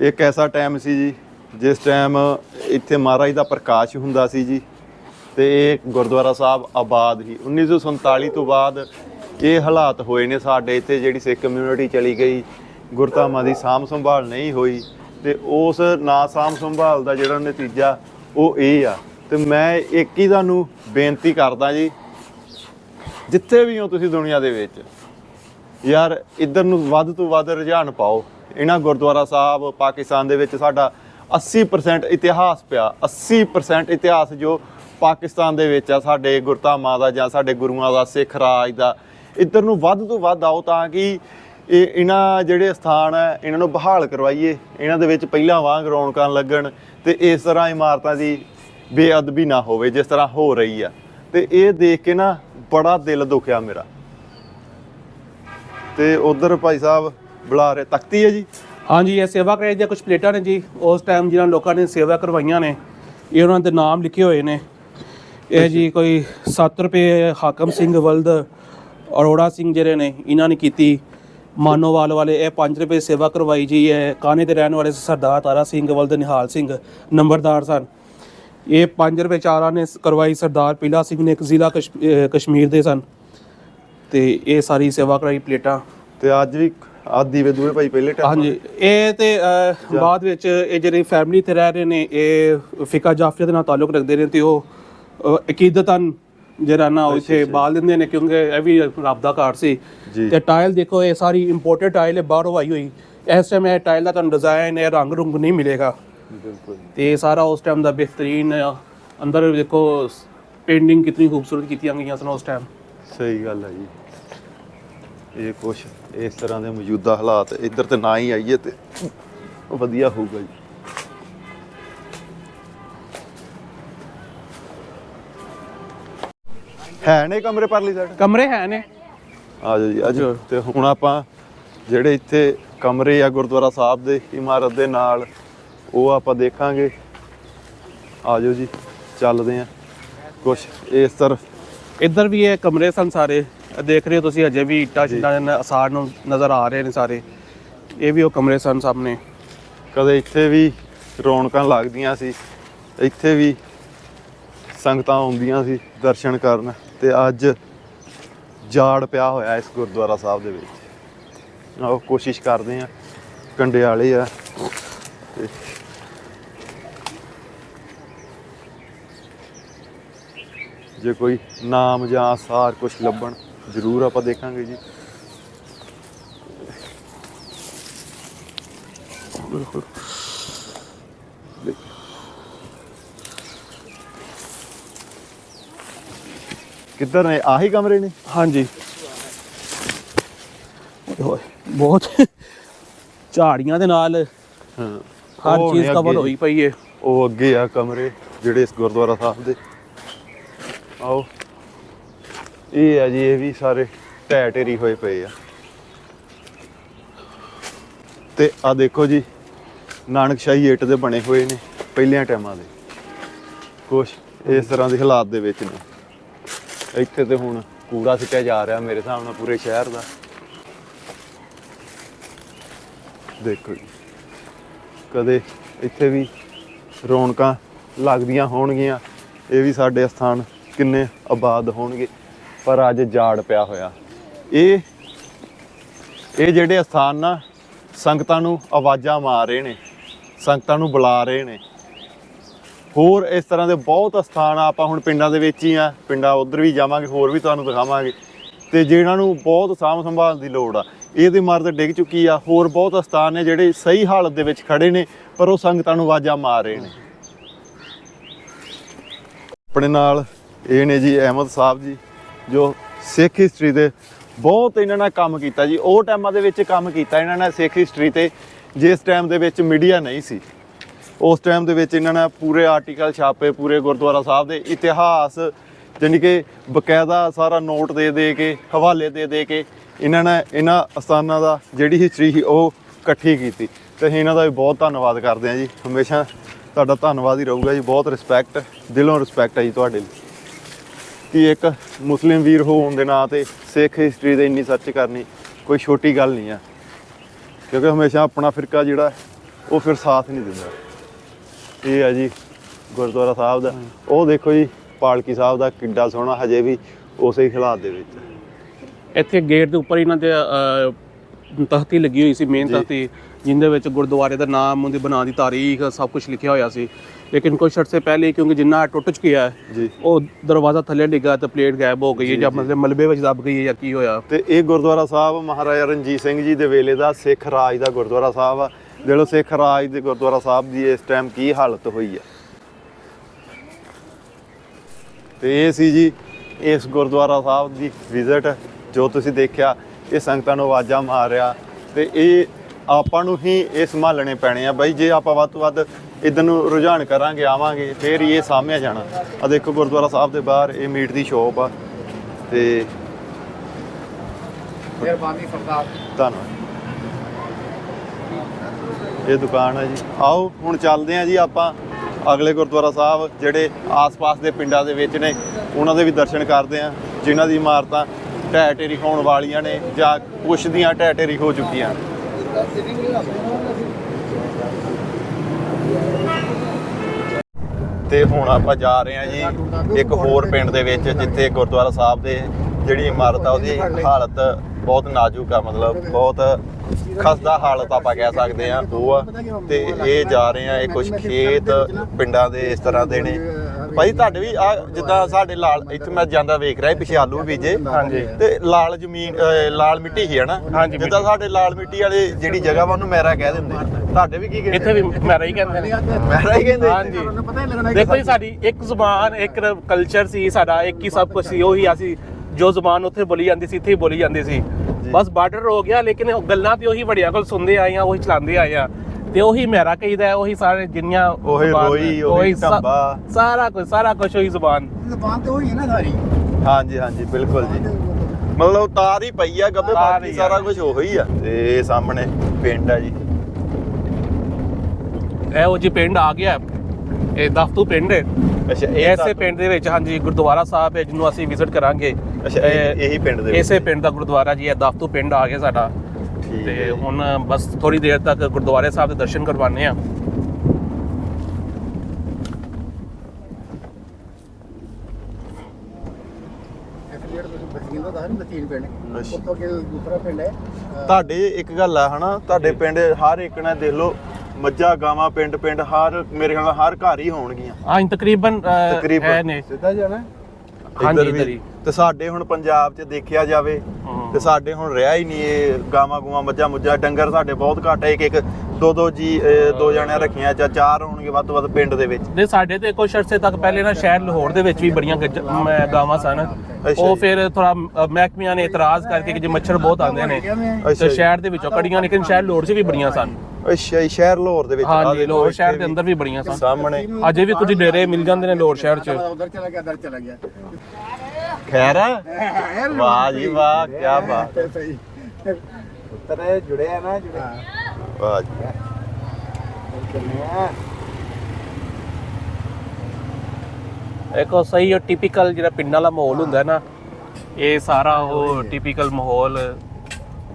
ਇੱਕ ਐਸਾ ਟਾਈਮ ਸੀ ਜੀ, ਜਿਸ ਟਾਈਮ ਇੱਥੇ ਮਹਾਰਾਜ ਦਾ ਪ੍ਰਕਾਸ਼ ਹੁੰਦਾ ਸੀ ਜੀ, ਤੇ ਇਹ ਗੁਰਦੁਆਰਾ ਸਾਹਿਬ ਆਬਾਦ ਹੀ 1947 ਤੋਂ ਬਾਅਦ ਇਹ ਹਾਲਾਤ ਹੋਏ ਨੇ ਸਾਡੇ ਇੱਥੇ, ਜਿਹੜੀ ਸਿੱਖ ਕਮਿਊਨਿਟੀ ਚਲੀ ਗਈ, ਗੁਰਧਾਮਾਂ ਦੀ ਸਾਂਭ ਸੰਭਾਲ ਨਹੀਂ ਹੋਈ। ਤੇ ਉਸ ਨਾ ਸਾਂਭ ਸੰਭਾਲ ਦਾ ਜਿਹੜਾ ਨਤੀਜਾ, ਉਹ ਇਹ ਆ। ਤੇ ਮੈਂ ਇੱਕ ਹੀ ਤੁਹਾਨੂੰ ਬੇਨਤੀ ਕਰਦਾ ਜੀ, ਜਿੱਥੇ ਵੀ ਹੋ ਤੁਸੀਂ ਦੁਨੀਆ ਦੇ ਵਿੱਚ, ਯਾਰ ਇੱਧਰ ਨੂੰ ਵੱਧ ਤੋਂ ਵੱਧ ਰੁਝਾਨ ਪਾਓ। ਇਹਨਾਂ ਗੁਰਦੁਆਰਾ ਸਾਹਿਬ ਪਾਕਿਸਤਾਨ ਦੇ ਵਿੱਚ ਸਾਡਾ 80% ਇਤਿਹਾਸ ਪਿਆ। 80% ਇਤਿਹਾਸ ਜੋ ਪਾਕਿਸਤਾਨ ਦੇ ਵਿੱਚ ਆ, ਸਾਡੇ ਗੁਰਧਾਮਾਂ ਦਾ ਜਾਂ ਸਾਡੇ ਗੁਰੂਆਂ ਦਾ, ਸਿੱਖ ਰਾਜ ਦਾ, ਇੱਧਰ ਨੂੰ ਵੱਧ ਤੋਂ ਵੱਧ ਆਓ ਤਾਂ ਕਿ ਇਹ ਇਹਨਾਂ ਜਿਹੜੇ ਸਥਾਨ ਹੈ, ਇਹਨਾਂ ਨੂੰ ਬਹਾਲ ਕਰਵਾਈਏ। ਇਹਨਾਂ ਦੇ ਵਿੱਚ ਪਹਿਲਾਂ ਵਾਂਗ ਰੌਣਕਾਂ ਲੱਗਣ ਤੇ ਇਸ ਤਰ੍ਹਾਂ ਇਮਾਰਤਾਂ ਦੀ ਬੇਅਦਬੀ ਨਾ ਹੋਵੇ, ਜਿਸ ਤਰ੍ਹਾਂ ਹੋ ਰਹੀ ਆ। ਤੇ ਇਹ ਦੇਖ ਕੇ ਨਾ ਬੜਾ ਦਿਲ ਦੁਖਿਆ ਮੇਰਾ। ਤੇ ਉਧਰ ਭਾਈ ਸਾਹਿਬ ਬੁਲਾ ਰਹੇ। ਤਖਤੀ ਹੈ ਜੀ? ਹਾਂਜੀ, ਇਹ ਸੇਵਾ ਕਰਾਈ ਦੀਆਂ ਕੁਝ ਪਲੇਟਾਂ ਨੇ ਜੀ। ਉਸ ਟਾਈਮ ਜਿਹਨਾਂ ਲੋਕਾਂ ਨੇ ਸੇਵਾ ਕਰਵਾਈਆਂ ਨੇ, ਇਹ ਉਹਨਾਂ ਦੇ ਨਾਮ ਲਿਖੇ ਹੋਏ ਨੇ। ਇਹ ਜੀ ਕੋਈ 7 ਰੁਪਏ ਹਾਕਮ ਸਿੰਘ ਵਲਦ, ਅਰੋੜਾ ਸਿੰਘ ਜਿਹੜੇ ਨੇ, ਇਹਨਾਂ ਨੇ ਕੀਤੀ। ਮਾਨੋਵਾਲ ਵਾਲੇ ਇਹ 5 ਰੁਪਏ ਸੇਵਾ ਕਰਵਾਈ ਜੀ ਇਹ ਕਾਨੇ ਤੇ ਰਹਿਣ ਵਾਲੇ ਸਰਦਾਰ ਤਾਰਾ ਸਿੰਘ ਵਲਦ ਨਿਹਾਲ ਸਿੰਘ ਨੰਬਰਦਾਰ ਸਨ। ਇਹ 5 ਰੁਪਏ ਚਾਰਾਂ ਨੇ ਕਰਵਾਈ ਸਰਦਾਰ ਪੀਲਾ ਸਿੰਘ ਨੇ ਇੱਕ ਜ਼ਿਲ੍ਹਾ ਕਸ਼ਮੀਰ ਦੇ ਸਨ। ਤੇ ਇਹ ਸਾਰੀ ਸੇਵਾ ਕਰਾਈ ਪਲੇਟਾਂ। ਤੇ ਅੱਜ ਵੀ ਆਦੀ ਵੇ ਦੂਏ ਭਾਈ ਪਹਿਲੇ ਟਾਈਮ ਹਾਂਜੀ ਇਹ ਤੇ ਬਾਅਦ ਵਿੱਚ ਇਹ ਜਿਹੜੀ ਫੈਮਿਲੀ ਤੇ ਰਹਿ ਰਹੇ ਨੇ ਇਹ ਫਿਕਾ ਜਾਫਰੀਆ ਦੇ ਨਾਲ ਤਾਲੁਕ ਰੱਖਦੇ ਨੇ ਤੇ ਉਹ ਅਕੀਦਤਨ ਜਿਹੜਾ ਨਾ ਉਹ ਇੱਥੇ ਬਾਲ ਦਿੰਦੇ ਨੇ ਕਿਉਂਕਿ ਇਹ ਵੀ ਰੱਬ ਦਾ ਘਰ ਸੀ। ਤੇ ਟਾਇਲ ਦੇਖੋ ਇਹ ਸਾਰੀ ਇੰਪੋਰਟਡ ਟਾਇਲ ਹੈ ਬਾਹਰੋਂ ਆਈ ਹੋਈ। ਇਸ ਟਾਈਮ ਇਹ ਟਾਇਲ ਦਾ ਤੁਹਾਨੂੰ ਡਿਜ਼ਾਈਨ ਇਹ ਰੰਗ ਰੁੰਗ ਨਹੀਂ ਮਿਲੇਗਾ। ਬਿਲਕੁਲ ਤੇ ਸਾਰਾ ਉਸ ਟਾਈਮ ਦਾ ਬਿਹਤਰੀਨ ਅੰਦਰ ਦੇਖੋ ਪੇਂਟਿੰਗ ਕਿੰਨੀ ਖੂਬਸੂਰਤ ਕੀਤੀਆਂ ਗਈਆਂ ਸਨ ਉਸ ਟਾਈਮ ਸਹੀ ਗੱਲ ਹੈ ਜੀ। ਇਹ ਕੁਛ ਇਸ ਤਰ੍ਹਾਂ ਦੇ ਮੌਜੂਦਾ ਹਾਲਾਤ ਇੱਧਰ ਤੇ ਨਾ ਹੀ ਆਈਏ ਤੇ ਵਧੀਆ ਹੋਊਗਾ ਜੀ। ਹੈ ਨੇ ਕਮਰੇ ਪਰਲੀ ਸਾਈਡ ਕਮਰੇ ਹੈ ਨੇ। ਆ ਜਾਓ ਜੀ ਅੱਜ ਤੇ ਹੁਣ ਆਪਾਂ ਜਿਹੜੇ ਇੱਥੇ ਕਮਰੇ ਆ ਗੁਰਦੁਆਰਾ ਸਾਹਿਬ ਦੇ ਇਮਾਰਤ ਦੇ ਨਾਲ ਉਹ ਆਪਾਂ ਦੇਖਾਂਗੇ। ਆ ਜਾਓ ਜੀ ਚੱਲਦੇ ਆ ਕੁਛ ਇਸ ਤਰਫ ਇੱਧਰ ਵੀ ਇਹ ਕਮਰੇ ਸਨ ਸਾਰੇ। ਦੇਖ ਰਹੇ ਹੋ ਤੁਸੀਂ ਅਜੇ ਵੀ ਇੱਟਾਂ ਛਿੱਟਾਂ ਦੇ ਅਸਾਰ ਨੂੰ ਨਜ਼ਰ ਆ ਰਹੇ ਨੇ ਸਾਰੇ। ਇਹ ਵੀ ਉਹ ਕਮਰੇ ਸਨ ਸਾਹਮਣੇ। ਕਦੇ ਇੱਥੇ ਵੀ ਰੌਣਕਾਂ ਲੱਗਦੀਆਂ ਸੀ। ਇੱਥੇ ਵੀ ਸੰਗਤਾਂ ਆਉਂਦੀਆਂ ਸੀ ਦਰਸ਼ਨ ਕਰਨ। ਤੇ ਅੱਜ ਜਾੜ ਪਿਆ ਹੋਇਆ ਇਸ ਗੁਰਦੁਆਰਾ ਸਾਹਿਬ ਦੇ ਵਿੱਚ। ਆਓ, ਕੋਸ਼ਿਸ਼ ਕਰਦੇ ਆ ਕੰਡੇ ਵਾਲੇ ਆ। ਤੇ ਜੇ ਕੋਈ ਨਾਮ ਜਾਂ ਆਸਾਰ ਕੁਝ ਲੱਭਣ, ਜ਼ਰੂਰ ਆਪਾਂ ਦੇਖਾਂਗੇ ਜੀ। ਬਿਲਕੁਲ। ਕਿੱਧਰ ਨੇ? ਆਹੀ ਕਮਰੇ ਨੇ? ਹਾਂਜੀ। ਬਹੁਤ ਝਾੜੀਆਂ ਦੇ ਨਾਲ ਹਾਂ। ਹਰ ਉਹ ਚੀਜ਼ ਕਵਰ ਅੱਗੇ ਹੋਈ ਪਈ ਹੈ ਉਹ ਅੱਗੇ ਆ ਕਮਰੇ ਜਿਹੜੇ ਇਸ ਗੁਰਦੁਆਰਾ ਸਾਹਿਬ ਦੇ। ਆਓ। ਇਹ ਆ ਜੀ ਇਹ ਵੀ ਸਾਰੇ ਢਹਿ ਢੇਰੀ ਹੋਏ ਪਏ ਆ। ਤੇ ਆ ਦੇਖੋ ਜੀ ਨਾਨਕਸ਼ਾਹੀ ਇੱਟ ਦੇ ਬਣੇ ਹੋਏ ਨੇ ਪਹਿਲਿਆਂ ਟਾਈਮਾਂ ਦੇ। ਕੁਛ ਇਸ ਤਰ੍ਹਾਂ ਦੇ ਹਾਲਾਤ ਦੇ ਵਿੱਚ ਨੇ। ਇੱਥੇ ਤੇ ਹੁਣ ਕੂੜਾ ਸਿੱਟਿਆ ਜਾ ਰਿਹਾ ਮੇਰੇ ਹਿਸਾਬ ਨਾਲ ਪੂਰੇ ਸ਼ਹਿਰ ਦਾ। ਦੇਖੋ ਜੀ। ਕਦੇ ਇੱਥੇ ਵੀ ਰੌਣਕਾਂ ਲੱਗਦੀਆਂ ਹੋਣਗੀਆਂ, ਇਹ ਵੀ ਸਾਡੇ ਸਥਾਨ ਕਿੰਨੇ ਆਬਾਦ ਹੋਣਗੇ। ਪਰ ਅੱਜ ਜਾੜ ਪਿਆ ਹੋਇਆ। ਇਹ ਇਹ ਜਿਹੜੇ ਸਥਾਨ ਨਾ ਸੰਗਤਾਂ ਨੂੰ ਆਵਾਜ਼ਾਂ ਮਾਰ ਰਹੇ ਨੇ, ਸੰਗਤਾਂ ਨੂੰ ਬੁਲਾ ਰਹੇ ਨੇ ਹੋਰ ਇਸ ਤਰ੍ਹਾਂ ਦੇ ਬਹੁਤ ਸਥਾਨ ਆ, ਆਪਾਂ ਹੁਣ ਪਿੰਡਾਂ ਦੇ ਵਿੱਚ ਹੀ ਆ। ਪਿੰਡਾਂ ਉਧਰ ਵੀ ਜਾਵਾਂਗੇ, ਹੋਰ ਵੀ ਤੁਹਾਨੂੰ ਦਿਖਾਵਾਂਗੇ। ਤੇ ਜਿਹਨਾਂ ਨੂੰ ਬਹੁਤ ਸਾਂਭ ਸੰਭਾਲ ਦੀ ਲੋੜ ਆ, ਇਹਦੀ ਇਮਾਰਤ ਡਿੱਗ ਚੁੱਕੀ ਆ। ਹੋਰ ਬਹੁਤ ਸਥਾਨ ਨੇ ਜਿਹੜੇ ਸਹੀ ਹਾਲਤ ਦੇ ਵਿੱਚ ਖੜੇ ਨੇ, ਪਰ ਉਹ ਸੰਗਤਾਂ ਨੂੰ ਆਵਾਜ਼ਾਂ ਮਾਰ ਰਹੇ ਨੇ। ਆਪਣੇ ਨਾਲ ਇਹ ਨੇ ਜੀ ਅਹਿਮਦ ਸਾਹਿਬ ਜੀ, ਜੋ ਸਿੱਖ ਹਿਸਟਰੀ ਦੇ ਬਹੁਤ ਇਹਨਾਂ ਨੇ ਕੰਮ ਕੀਤਾ ਜੀ। ਉਹ ਟਾਈਮਾਂ ਦੇ ਵਿੱਚ ਕੰਮ ਕੀਤਾ ਇਹਨਾਂ ਨੇ ਸਿੱਖ ਹਿਸਟਰੀ ਤੇ, ਜਿਸ ਟਾਈਮ ਦੇ ਵਿੱਚ ਮੀਡੀਆ ਨਹੀਂ ਸੀ। ਉਸ ਟਾਈਮ ਦੇ ਵਿੱਚ ਇਹਨਾਂ ਨੇ ਪੂਰੇ ਆਰਟੀਕਲ ਛਾਪੇ, ਪੂਰੇ ਗੁਰਦੁਆਰਾ ਸਾਹਿਬ ਦੇ ਇਤਿਹਾਸ, ਜਾਣੀ ਕਿ ਬਕਾਇਦਾ ਸਾਰਾ ਨੋਟ ਦੇ ਦੇ ਕੇ, ਹਵਾਲੇ ਦੇ ਦੇ ਕੇ ਇਹਨਾਂ ਨੇ ਇਹਨਾਂ ਅਸਥਾਨਾਂ ਦਾ ਜਿਹੜੀ ਹਿਸਟਰੀ ਸੀ ਉਹ ਇਕੱਠੀ ਕੀਤੀ। ਤੇ ਅਸੀਂ ਇਹਨਾਂ ਦਾ ਵੀ ਬਹੁਤ ਧੰਨਵਾਦ ਕਰਦੇ ਹਾਂ ਜੀ। ਹਮੇਸ਼ਾ ਤੁਹਾਡਾ ਧੰਨਵਾਦ ਹੀ ਰਹੂਗਾ ਜੀ। ਬਹੁਤ ਰਿਸਪੈਕਟ ਦਿਲੋਂ ਰਿਸਪੈਕਟ ਹੈ ਜੀ ਤੁਹਾਡੇ ਲਈ। ਕਿ ਇੱਕ ਮੁਸਲਿਮ ਵੀਰ ਹੋਣ ਦੇ ਨਾਂ ਤੇ ਸਿੱਖ ਹਿਸਟਰੀ ਦੇ ਇੰਨੀ ਸਰਚ ਕਰਨੀ ਕੋਈ ਛੋਟੀ ਗੱਲ ਨਹੀਂ ਆ। ਕਿਉਂਕਿ ਹਮੇਸ਼ਾ ਆਪਣਾ ਫਿਰਕਾ ਜਿਹੜਾ, ਉਹ ਫਿਰ ਸਾਥ ਨਹੀਂ ਦਿੰਦਾ। ਇਹ ਹੈ ਜੀ ਗੁਰਦੁਆਰਾ ਸਾਹਿਬ ਦਾ। ਉਹ ਦੇਖੋ ਜੀ ਪਾਲਕੀ ਸਾਹਿਬ ਦਾ ਕਿੱਡਾ ਸੋਹਣਾ ਹਜੇ ਵੀ ਉਸੇ ਹੀ ਹਾਲਾਤ ਦੇ ਵਿੱਚ। ਇੱਥੇ ਗੇਟ ਦੇ ਉੱਪਰ ਇਹਨਾਂ ਦੇ ਅਹ, ਤਖਤੀ ਲੱਗੀ ਹੋਈ ਸੀ ਮੇਨ ਤਖਤੀ ਜਿੰਦੇ ਵਿੱਚ ਗੁਰਦੁਆਰੇ ਦਾ ਨਾਮ ਉਹਦੇ ਬਣਾਉਣ ਦੀ ਤਾਰੀਖ ਸਭ ਕੁਝ ਲਿਖਿਆ ਹੋਇਆ ਸੀ। ਲੇਕਿਨ ਕੁਝ ਅਰਸੇ ਪਹਿਲੇ ਕਿਉਂਕਿ ਜਿੰਨਾ ਟੁੱਟ ਚੁੱਕਿਆ ਹੈ ਜੀ। ਉਹ ਦਰਵਾਜ਼ਾ ਥੱਲੇ ਡਿੱਗਾ ਤੇ ਪਲੇਟ ਗਾਇਬ ਹੋ ਗਈ ਹੈ ਜਾਂ। ਮਤਲਬ ਮਲਬੇ ਵਿੱਚ ਦਬ ਗਈ ਹੈ ਜਾਂ ਕੀ ਹੋਇਆ। ਤੇ ਇਹ ਗੁਰਦੁਆਰਾ ਸਾਹਿਬ ਮਹਾਰਾਜਾ ਰਣਜੀਤ ਸਿੰਘ ਜੀ ਦੇ ਵੇਲੇ ਦਾ ਸਿੱਖ ਰਾਜ ਦਾ ਗੁਰਦੁਆਰਾ ਸਾਹਿਬ ਆ। ਦੇਖੋ ਸਿੱਖ ਰਾਜ ਦੇ ਗੁਰਦੁਆਰਾ ਸਾਹਿਬ ਦੀ ਇਸ ਟਾਈਮ ਕੀ ਹਾਲਤ ਹੋਈ ਆ। ਤੇ ਇਹ ਸੀ ਜੀ ਇਸ ਗੁਰਦੁਆਰਾ ਸਾਹਿਬ ਦੀ ਵਿਜ਼ਿਟ ਜੋ ਤੁਸੀਂ ਦੇਖਿਆ ਇਹ ਸੰਗਤਾਂ ਨੂੰ ਆਵਾਜ਼ਾਂ ਮਾਰ ਰਿਹਾ ਤੇ ਇਹ ਆਪਾਂ ਨੂੰ ਹੀ ਇਹ ਸੰਭਾਲਣੇ ਪੈਣੇ ਆ। ਬਾਈ ਜੇ ਆਪਾਂ ਵੱਧ ਤੋਂ ਵੱਧ ਇਧਰ ਨੂੰ ਰੁਝਾਨ ਕਰਾਂਗੇ ਆਵਾਂਗੇ ਫੇਰ ਹੀ ਇਹ ਸਾਹਮਣੇ ਜਾਣਾ। ਆ ਦੇਖੋ ਗੁਰਦੁਆਰਾ ਸਾਹਿਬ ਦੇ ਬਾਹਰ ਇਹ ਮੀਟ ਦੀ ਸ਼ੋਪ ਆ ਤੇ ਮਿਹਰਬਾਨੀ ਸਰਦਾਰ ਧੰਨਵਾਦ। ਇਹ ਦੁਕਾਨ ਹੈ ਜੀ। ਆਓ, ਹੁਣ ਚੱਲਦੇ ਹਾਂ ਜੀ ਆਪਾਂ ਅਗਲੇ ਗੁਰਦੁਆਰਾ ਸਾਹਿਬ, ਜਿਹੜੇ ਆਸ-ਪਾਸ ਦੇ ਪਿੰਡਾਂ ਦੇ ਵਿੱਚ ਨੇ, ਉਹਨਾਂ ਦੇ ਵੀ ਦਰਸ਼ਨ ਕਰਦੇ ਹਾਂ, ਜਿਨ੍ਹਾਂ ਦੀ ਇਮਾਰਤਾਂ ਢਹਿ ਢੇਰੀ ਹੋਣ ਵਾਲੀਆਂ ਨੇ ਜਾਂ ਕੁਛ ਦੀਆਂ ਢਹਿ ਢੇਰੀ ਹੋ ਚੁੱਕੀਆਂ। ਨੇ ਤੇ ਹੁਣ ਆਪਾਂ ਜਾ ਰਹੇ ਹਾਂ ਜੀ ਇੱਕ ਹੋਰ ਪਿੰਡ ਦੇ ਵਿੱਚ, ਜਿੱਥੇ ਗੁਰਦੁਆਰਾ ਸਾਹਿਬ ਦੇ ਜਿਹੜੀ ਇਮਾਰਤ ਆ ਉਹਦੀ ਹਾਲਤ ਬਹੁਤ ਨਾਜ਼ੁਕ ਆ ਮਤਲਬ ਬਹੁਤ ਖਸਤਾ ਹਾਲਤ ਆਪਾਂ ਕਹਿ ਸਕਦੇ ਆ ਉਹ ਆ। ਤੇ ਇਹ ਜਾ ਰਹੇ ਆ ਇਹ ਕੁਝ ਖੇਤ ਪਿੰਡਾਂ ਦੇ ਇਸ ਤਰ੍ਹਾਂ ਦੇ ਨੇ। ਭਾਈ ਤੁਹਾਡੇ ਵੀ ਆ ਜਿੱਦਾਂ ਸਾਡੇ ਲਾਲ ਇੱਥੇ ਮੈਂ ਜਾਂਦਾ ਵੇਖ ਰਿਹਾ ਪਿਛੇ ਆਲੂ ਬੀਜੇ ਹਾਂਜੀ। ਤੇ ਲਾਲ ਜ਼ਮੀਨ ਲਾਲ ਮਿੱਟੀ ਹੀ ਹੈ ਨਾ। ਹਾਂਜੀ, ਜਿੱਦਾਂ ਸਾਡੇ ਲਾਲ ਮਿੱਟੀ ਵਾਲੇ ਜਿਹੜੀ ਜਗ੍ਹਾ ਵਾ ਉਹਨੂੰ ਮੈਰਾ ਕਹਿ ਦਿੰਦੇ। ਤੁਹਾਡੇ ਵੀ ਕੀ ਕਹਿੰਦੇ? ਇੱਥੇ ਵੀ ਮੈਰਾ ਹੀ ਕਹਿੰਦੇ ਨੇ। ਮੈਰਾ ਹੀ ਕਹਿੰਦੇ। ਹਾਂਜੀ। ਦੇਖੋ ਜੀ ਸਾਡੀ ਇੱਕ ਜ਼ੁਬਾਨ ਇੱਕ ਕਲਚਰ ਸੀ ਸਾਡਾ ਇੱਕ ਹੀ ਸਭ ਕੁਝ ਸੀ ਉਹੀ ਅਸੀਂ ਜੋ ਜ਼ੁਬਾਨ ਉੱਥੇ ਬੋਲੀ ਜਾਂਦੀ ਸੀ ਇੱਥੇ ਹੀ ਬੋਲੀ ਜਾਂਦੀ ਸੀ। ਬਸ ਬਾਰਡਰ ਹੋ ਗਿਆ ਲੇਕਿਨ ਉਹ ਗੱਲਾਂ ਤੇ ਉਹੀ ਵੱਡਿਆਂ ਕੋਲ ਸੁਣਦੇ ਆਏ ਆ ਉਹੀ ਚਲਾਉਂਦੇ ਆਏ ਆ। ਤੇ ਉਹੀ ਮੇਰਾ ਕਹੀਦਾ ਉਹੀ ਸਾਰੇ ਜਿੰਨੀਆਂ ਉਹੀ ਰੋਈ, ਉਹੀ ਢੰਬਾ। ਸਾਰਾ ਕੁਝ ਸਾਰਾ ਕੁਝ ਉਹੀ ਜ਼ੁਬਾਨ। ਜ਼ਬਾਨ ਤੇ ਹੋਈ ਹੈ ਨਾ ਸਾਰੀ। ਹਾਂਜੀ ਹਾਂਜੀ ਬਿਲਕੁਲ ਜੀ। ਮਤਲਬ ਤਾਰ ਹੀ ਪਈ ਆ ਗੱਬੇ ਬਾਕੀ। ਸਾਰਾ ਕੁਝ ਉਹੀ ਆ। ਤੇ ਇਹ ਸਾਹਮਣੇ ਪਿੰਡ ਆ ਜੀ। ਇਹੋ ਜੀ ਪਿੰਡ ਆ ਗਿਆ। ਇਹ ਦਫਤੂ ਪਿੰਡ ਹੈ। ਅੱਛਾ ਐਸੇ ਪਿੰਡ ਦੇ ਵਿੱਚ ਹਾਂਜੀ ਗੁਰਦੁਆਰਾ ਸਾਹਿਬ ਹੈ ਜਿਹਨੂੰ ਅਸੀਂ ਵਿਜ਼ਿਟ ਕਰਾਂਗੇ। ਅੱਛਾ ਇਹ- ਇਹੀ ਪਿੰਡ ਦੇ ਵਿੱਚ? ਇਸੇ ਪਿੰਡ ਦਾ ਗੁਰਦੁਆਰਾ ਜੀ ਇਹ ਦਫਤੂ ਪਿੰਡ ਆ ਗਿਆ ਸਾਡਾ। ਠੀਕ ਤੇ ਹੈ ਹੁਣ ਬਸ ਥੋੜੀ ਦੇਰ ਤੱਕ ਗੁਰਦੁਆਰੇ ਸਾਹਿਬ ਦੇ ਦਰਸ਼ਨ ਕਰਵਾਣੇ ਆ ਐਫਲੀਏਟ ਤੁਸੀਂ ਬਤੀਨ ਦਾ ਦੱਸ ਬਤੀਨ ਪਿੰਡ। ਅੱਛਾ। ਉੱਥੋਂ ਕਿ ਦੂਸਰਾ ਪਿੰਡ ਹੈ। ਅਹ, ਤੁਹਾਡੇ ਇੱਕ ਗੱਲ ਆ ਹਨਾ ਤੁਹਾਡੇ ਪਿੰਡ ਹਰ ਇੱਕ ਨੇ ਦੇਖ ਲਓ ਮੱਝਾਂ ਗਾਵਾਂ ਪਿੰਡ ਪਿੰਡ ਹਰ ਮੇਰੇ ਖਿਆਲ ਨਾਲ ਹਰ ਘਰ ਹੀ ਹੋਣਗੀਆਂ। ਹਾਂ ਤਕਰੀਬਨ ਅ, ਤਕਰੀਬਨ। ਹੈ ਨੇ। ਸਿੱਧਾ ਜਾਣਾ ਹਾਂਜੀ ਇੱਧਰ ਵੀ। ਤੇ ਸਾਡੇ ਹੁਣ ਪੰਜਾਬ 'ਚ ਦੇਖਿਆ ਜਾਵੇ। ਤੇ ਸਾਡੇ ਹੁਣ ਰਿਹਾ ਹੀ ਨਹੀਂ ਇਹ ਗਾਵਾਂ ਗੂਆਂ ਮੱਝਾਂ ਮੁੱਝਾਂ ਡੰਗਰ ਸਾਡੇ ਬਹੁਤ ਘੱਟ ਹੈ ਇੱਕ ਇੱਕ ਦੋ ਦੋ ਜੀ ਅਹ, ਦੋ ਜਣਿਆਂ ਰੱਖੀਆਂ ਜਾਂ ਚਾਰ ਹੋਣਗੇ ਵੱਧ ਤੋਂ ਵੱਧ ਪਿੰਡ ਦੇ ਵਿੱਚ ਦੇ ਸਾਡੇ ਤੇ ਕੁਝ ਅਰਸੇ ਤੱਕ ਪਹਿਲੇ ਨਾ ਸ਼ਹਿਰ ਲਾਹੌਰ ਦੇ ਵਿੱਚ ਵੀ ਬੜੀਆਂ ਗੱਜ- ਮ, ਗਾਵਾਂ ਸਨ ਉਹ ਜੀ। ਫਿਰ ਥੋੜਾ ਮਹਿਕਮਿਆਂ ਨੇ ਇਤਰਾਜ਼ ਕਰਕੇ ਕਿ ਜੇ ਮੱਛਰ ਬਹੁਤ ਆਉਂਦੇ ਨੇ ਅੱਛਾ ਤੇ ਜੀ। ਸ਼ਹਿਰ ਦੇ ਵਿੱਚੋਂ ਕੜੀਆਂ ਲੇਕਿਨ ਸ਼ਹਿਰ ਲਾਹੌਰ 'ਚ ਵੀ ਬੜੀਆਂ ਸਨ ਅੱਛਾ ਜੀ ਸ਼ਹਿਰ ਲਾਹੌਰ ਦੇ ਵਿੱਚ ਆਹ ਹਾਂਜੀ ਦੇਖੋ ਲਾਹੌਰ ਸ਼ਹਿਰ ਦੇ ਅੰਦਰ ਵੀ ਬੜੀਆਂ ਸਨ ਸਾਹਮਣੇ ਅਜੇ ਵੀ ਕੁਝ ਡੇਰੇ ਮਿਲ ਜਾਂਦੇ ਨੇ ਲਾਹੌਰ ਸ਼ਹਿਰ 'ਚ। ਉਧਰ ਚਲਾ ਗਿਆ ਉਧਰ ਚਲਾ ਗਿਆ। ਖੈਰ ਆ? ਵਾਹ ਜੀ ਵਾਹ ਕੀ ਬਾਤ। ਹੈ ਸਹੀ। ਉੱਤਰ ਜੁੜਿਆ ਨਾ ਜੁੜਿਆ ਵਾਹ ਜੀ। ਇੱਕ ਉਹ ਸਹੀ ਉਹ ਟਿਪੀਕਲ ਜਿਹੜਾ ਪਿੰਡਾਂ ਵਾਲਾ ਮਾਹੌਲ ਹੁੰਦਾ ਹੈ ਨਾ ਇਹ ਸਾਰਾ ਉਹ ਟਿਪੀਕਲ ਮਾਹੌਲ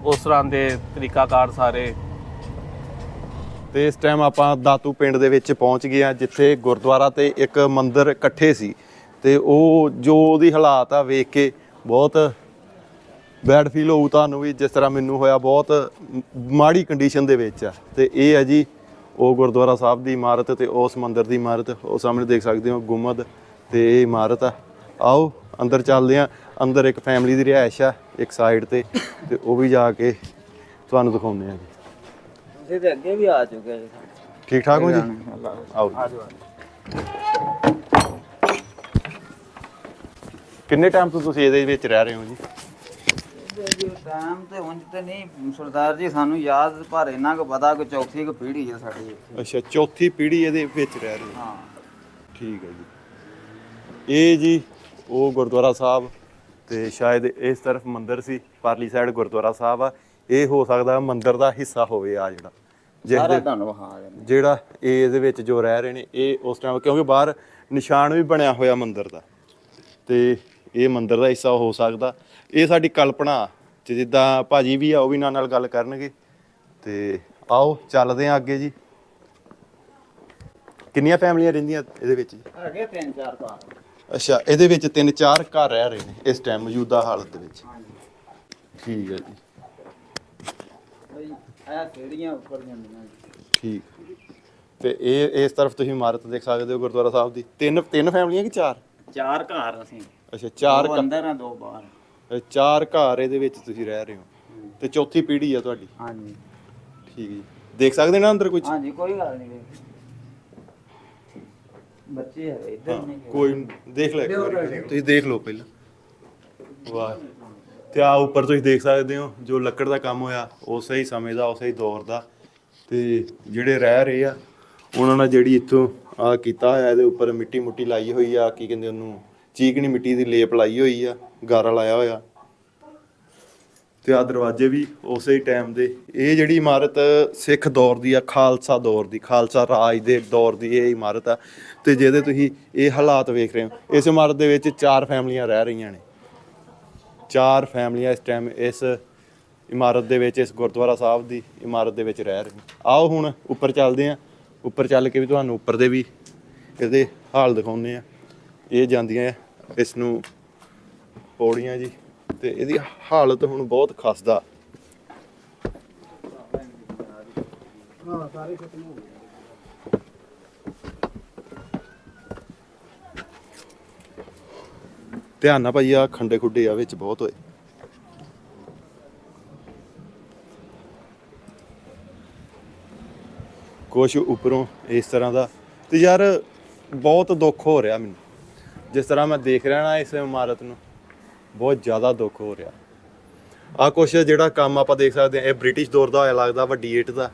ਉਸ ਤਰ੍ਹਾਂ ਦੇ ਤਰੀਕਾਕਾਰ ਸਾਰੇ। ਤੇ ਇਸ ਟਾਈਮ ਆਪਾਂ ਦਾਤੂ ਪਿੰਡ ਦੇ ਵਿੱਚ ਪਹੁੰਚ ਗਏ ਆ ਜਿੱਥੇ ਗੁਰਦੁਆਰਾ ਤੇ ਇੱਕ ਮੰਦਿਰ ਇਕੱਠੇ ਸੀ। ਤੇ ਉਹ ਜੋ ਉਹਦੀ ਹਾਲਾਤ ਆ ਵੇਖ ਕੇ ਬਹੁਤ ਬੈਡ ਫੀਲ ਹੋਊ ਤੁਹਾਨੂੰ ਵੀ, ਜਿਸ ਤਰ੍ਹਾਂ ਮੈਨੂੰ ਹੋਇਆ, ਬਹੁਤ ਮਾੜੀ ਕੰਡੀਸ਼ਨ ਦੇ ਵਿੱਚ ਆ। ਤੇ ਇਹ ਹੈ ਜੀ, ਉਹ ਗੁਰਦੁਆਰਾ ਸਾਹਿਬ ਦੀ ਇਮਾਰਤ ਤੇ ਉਸ ਮੰਦਿਰ ਦੀ ਇਮਾਰਤ, ਉਹ ਸਾਹਮਣੇ ਦੇਖ ਸਕਦੇ ਹੋ, ਗੁੰਮਦ ਤੇ ਇਹ ਇਮਾਰਤ ਆ। ਆਓ, ਅੰਦਰ ਚੱਲਦੇ ਆ ਅੰਦਰ ਇੱਕ ਫੈਮਿਲੀ ਦੀ ਰਿਹਾਇਸ਼ ਆ, ਇੱਕ ਸਾਈਡ ਤੇ ਤੇ ਉਹ ਵੀ ਜਾ ਕੇ ਤੁਹਾਨੂੰ ਦਿਖਾਉਂਦੇ ਆ ਜੀ। ਤੁਸੀਂ ਤੇ ਅੱਗੇ ਵੀ ਆ ਚੁੱਕੇ ਜੀ ਠੀਕ ਠਾਕ ਹੋ ਜੀ? ਆਓ ਕਿੰਨੇ ਟਾਈਮ ਤੋਂ ਤੁਸੀਂ ਇਹਦੇ ਵਿੱਚ ਰਹਿ ਰਹੇ ਹੋ ਜੀ? ਜੀ ਟਾਈਮ ਤੇ ਉਂਝ ਤੇ ਨਹੀਂ ਸਰਦਾਰ ਜੀ ਸਾਨੂੰ ਯਾਦ ਪਰ ਇੰਨਾ ਕੁ ਪਤਾ ਕਿ ਚੌਥੀ ਕੁ ਪੀੜ੍ਹੀ ਹੈ ਸਾਡੀ ਇੱਥੇ। ਅੱਛਾ ਚੌਥੀ ਪੀੜ੍ਹੀ ਇਹਦੇ ਵਿੱਚ ਰਹਿ ਰਹੇ ਹੋ? ਹਾਂ। ਠੀਕ ਹੈ ਜੀ। ਇਹ ਜੀ ਉਹ ਗੁਰਦੁਆਰਾ ਸਾਹਿਬ ਤੇ ਸ਼ਾਇਦ ਇਸ ਤਰਫ ਮੰਦਿਰ ਸੀ ਪਰਲੀ ਸਾਈਡ ਗੁਰਦੁਆਰਾ ਸਾਹਿਬ ਆ। ਇਹ ਹੋ ਸਕਦਾ ਮੰਦਿਰ ਦਾ ਹਿੱਸਾ ਹੋਵੇ ਆ ਜਿਹੜਾ। ਸਾਰਾ ਦੇ ਤੁਹਾਨੂੰ ਵਿਖਾ ਦਿੰਦੇ ਜਿਹੜਾ ਇਹ ਇਹਦੇ ਵਿੱਚ ਜੋ ਰਹਿ ਰਹੇ ਨੇ ਇਹ ਉਸ ਟਾਈਮ ਕਿਉਂਕਿ ਬਾਹਰ ਨਿਸ਼ਾਨ ਵੀ ਬਣਿਆ ਹੋਇਆ ਮੰਦਿਰ ਦਾ। ਤੇ ਇਹ ਮੰਦਿਰ ਦਾ ਹਿੱਸਾ ਹੋ ਸਕਦਾ। ਇਹ ਸਾਡੀ ਕਲਪਨਾ ਤੇ ਜਿੱਦਾਂ ਭਾਜੀ ਵੀ ਆ ਉਹ ਵੀ ਨਾਲ ਨਾਲ ਗੱਲ ਕਰਨਗੇ। ਤੇ ਆਓ ਚੱਲਦੇ ਆਂ ਅੱਗੇ ਜੀ। ਕਿੰਨੀਆਂ ਫੈਮਲੀਆਂ ਰਹਿੰਦੀਆਂ ਇਹਦੇ ਵਿੱਚ ਜੀ? ਹੈਗੇ ਤਿੰਨ ਚਾਰ ਘਰ। ਅੱਛਾ ਇਹਦੇ ਵਿੱਚ ਤਿੰਨ ਚਾਰ ਘਰ ਰਹਿ ਰਹੇ ਨੇ ਇਸ ਟਾਈਮ ਮੌਜੂਦਾ ਹਾਲਤ ਦੇ ਵਿੱਚ। ਠੀਕ ਹੈ ਜੀ। ਇਹ ਸੀੜੀਆਂ ਉੱਪਰ ਜਾਂਦੀਆਂ। ਠੀਕ। ਤੇ ਇਹ ਇਸ ਤਰਫ ਤੁਸੀਂ ਇਮਾਰਤ ਦੇਖ ਸਕਦੇ ਹੋ ਗੁਰਦੁਆਰਾ ਸਾਹਿਬ ਦੀ। ਤਿੰਨ ਤਿੰਨ ਫੈਮਲੀਆਂ ਕਿ ਚਾਰ? ਚਾਰ ਘਰ ਅਸੀਂ। ਅੱਛਾ ਚਾਰ ਦੋ ਘ- ਅੰਦਰ ਆ ਦੋ ਬਾਹਰ। ਇਹ ਚਾਰ ਘਰ ਇਹਦੇ ਵਿੱਚ ਤੁਸੀਂ ਰਹਿ ਰਹੇ ਹੋ। ਤੇ ਚੌਥੀ ਪੀੜ੍ਹੀ ਆ ਤੁਹਾਡੀ? ਹਾਂਜੀ। ਠੀਕ ਹੈ ਜੀ। ਦੇਖ ਸਕਦੇ ਨਾ ਅੰਦਰ ਕੁਝ ਹਾਂਜੀ ਕੋਈ ਗੱਲ ਨਹੀਂ ਬੱਚੇ ਹੈ ਇੱਧਰ ਨਹੀਂ। ਕੋਈ ਦੇਖ ਲੈ ਇੱਕ ਵਾਰੀ। ਤੁਸੀਂ ਦੇਖ ਲਓ ਪਹਿਲਾਂ। ਵਾਹ। ਤੇ ਆ ਉੱਪਰ ਤੁਸੀਂ ਦੇਖ ਸਕਦੇ ਹੋ, ਜੋ ਲੱਕੜ ਦਾ ਕੰਮ ਹੋਇਆ ਉਸੇ ਹੀ ਸਮੇਂ ਦਾ ਉਸੇ ਹੀ ਦੌਰ ਦਾ। ਤੇ ਜਿਹੜੇ ਰਹਿ ਰਹੇ ਆ, ਉਹਨਾਂ ਨੇ ਜਿਹੜੀ ਇੱਥੋਂ ਆ ਕੀਤਾ ਹੋਇਆ, ਇਹਦੇ ਉੱਪਰ ਮਿੱਟੀ ਮੁੱਟੀ ਲਾਈ ਹੋਈ ਆ, ਕੀ ਕਹਿੰਦੇ ਉਹਨੂੰ, ਚੀਕਣੀ ਮਿੱਟੀ ਦੀ ਲੇਪ ਲਾਈ ਹੋਈ ਆ, ਗਾਰਾ ਲਾਇਆ ਹੋਇਆ। ਤੇ ਆ ਦਰਵਾਜ਼ੇ ਵੀ ਉਸੇ ਹੀ ਟਾਈਮ ਦੇ। ਇਹ ਜਿਹੜੀ ਇਮਾਰਤ ਸਿੱਖ ਦੌਰ ਦੀ ਆ, ਖਾਲਸਾ ਦੌਰ ਦੀ, ਖਾਲਸਾ ਰਾਜ ਦੇ ਦੌਰ ਦੀ ਇਹ ਇਮਾਰਤ ਆ। ਤੇ ਜਿਹਦੇ ਤੁਸੀਂ ਇਹ ਹਾਲਾਤ ਵੇਖ ਰਹੇ ਹੋ, ਇਸ ਇਮਾਰਤ ਦੇ ਵਿੱਚ ਚਾਰ ਫੈਮਲੀਆਂ ਰਹਿ ਰਹੀਆਂ ਨੇ। ਚਾਰ ਫੈਮਲੀਆਂ ਇਸ ਟਾਈਮ ਇਸ ਇਮਾਰਤ ਦੇ ਵਿੱਚ, ਇਸ ਗੁਰਦੁਆਰਾ ਸਾਹਿਬ ਦੀ ਇਮਾਰਤ ਦੇ ਵਿੱਚ ਰਹਿ ਰਹੀਆਂ। ਆਓ ਹੁਣ ਉੱਪਰ ਚੱਲਦੇ ਆਂ ਉੱਪਰ ਚੱਲ ਕੇ ਵੀ ਤੁਹਾਨੂੰ ਉੱਪਰ ਦੇ ਵੀ ਇਹਦੇ ਹਾਲ ਦਿਖਾਉਂਦੇ ਆ ਇਹ ਜਾਂਦੀਆਂ ਇਸ ਨੂੰ ਪੌੜੀਆਂ ਜੀ। ਤੇ ਇਹਦੀ ਹਾਲਤ ਹੁਣ ਬਹੁਤ ਖਸਦਾ। ਹਾਂ, ਸਾਰੇ ਖਤਮ ਹੋ ਗਏ। ਧਿਆਨ ਨਾਲ ਭਾਈ ਆ ਖੰਡੇ ਖੁੱਡੇ ਆ ਵਿੱਚ ਬਹੁਤ ਹੋਏ। ਕੁਛ ਉੱਪਰੋਂ ਇਸ ਤਰ੍ਹਾਂ ਦਾ। ਤੇ ਯਾਰ, ਬਹੁਤ ਦੁੱਖ ਹੋ ਰਿਹਾ ਮੈਨੂੰ। ਜਿਸ ਤਰ੍ਹਾਂ ਮੈਂ ਦੇਖ ਰਿਹਾ ਨਾ ਇਸ ਇਮਾਰਤ ਨੂੰ, ਬਹੁਤ ਜ਼ਿਆਦਾ ਦੁੱਖ ਹੋ ਰਿਹਾ। ਆ ਕੁਛ ਜਿਹੜਾ ਕੰਮ ਆਪਾਂ ਦੇਖ ਸਕਦੇ ਹਾਂ, ਇਹ ਬ੍ਰਿਟਿਸ਼ ਦੌਰ ਦਾ ਹੋਇਆ ਲੱਗਦਾ, ਵੱਡੀ ਇੱਟ ਦਾ।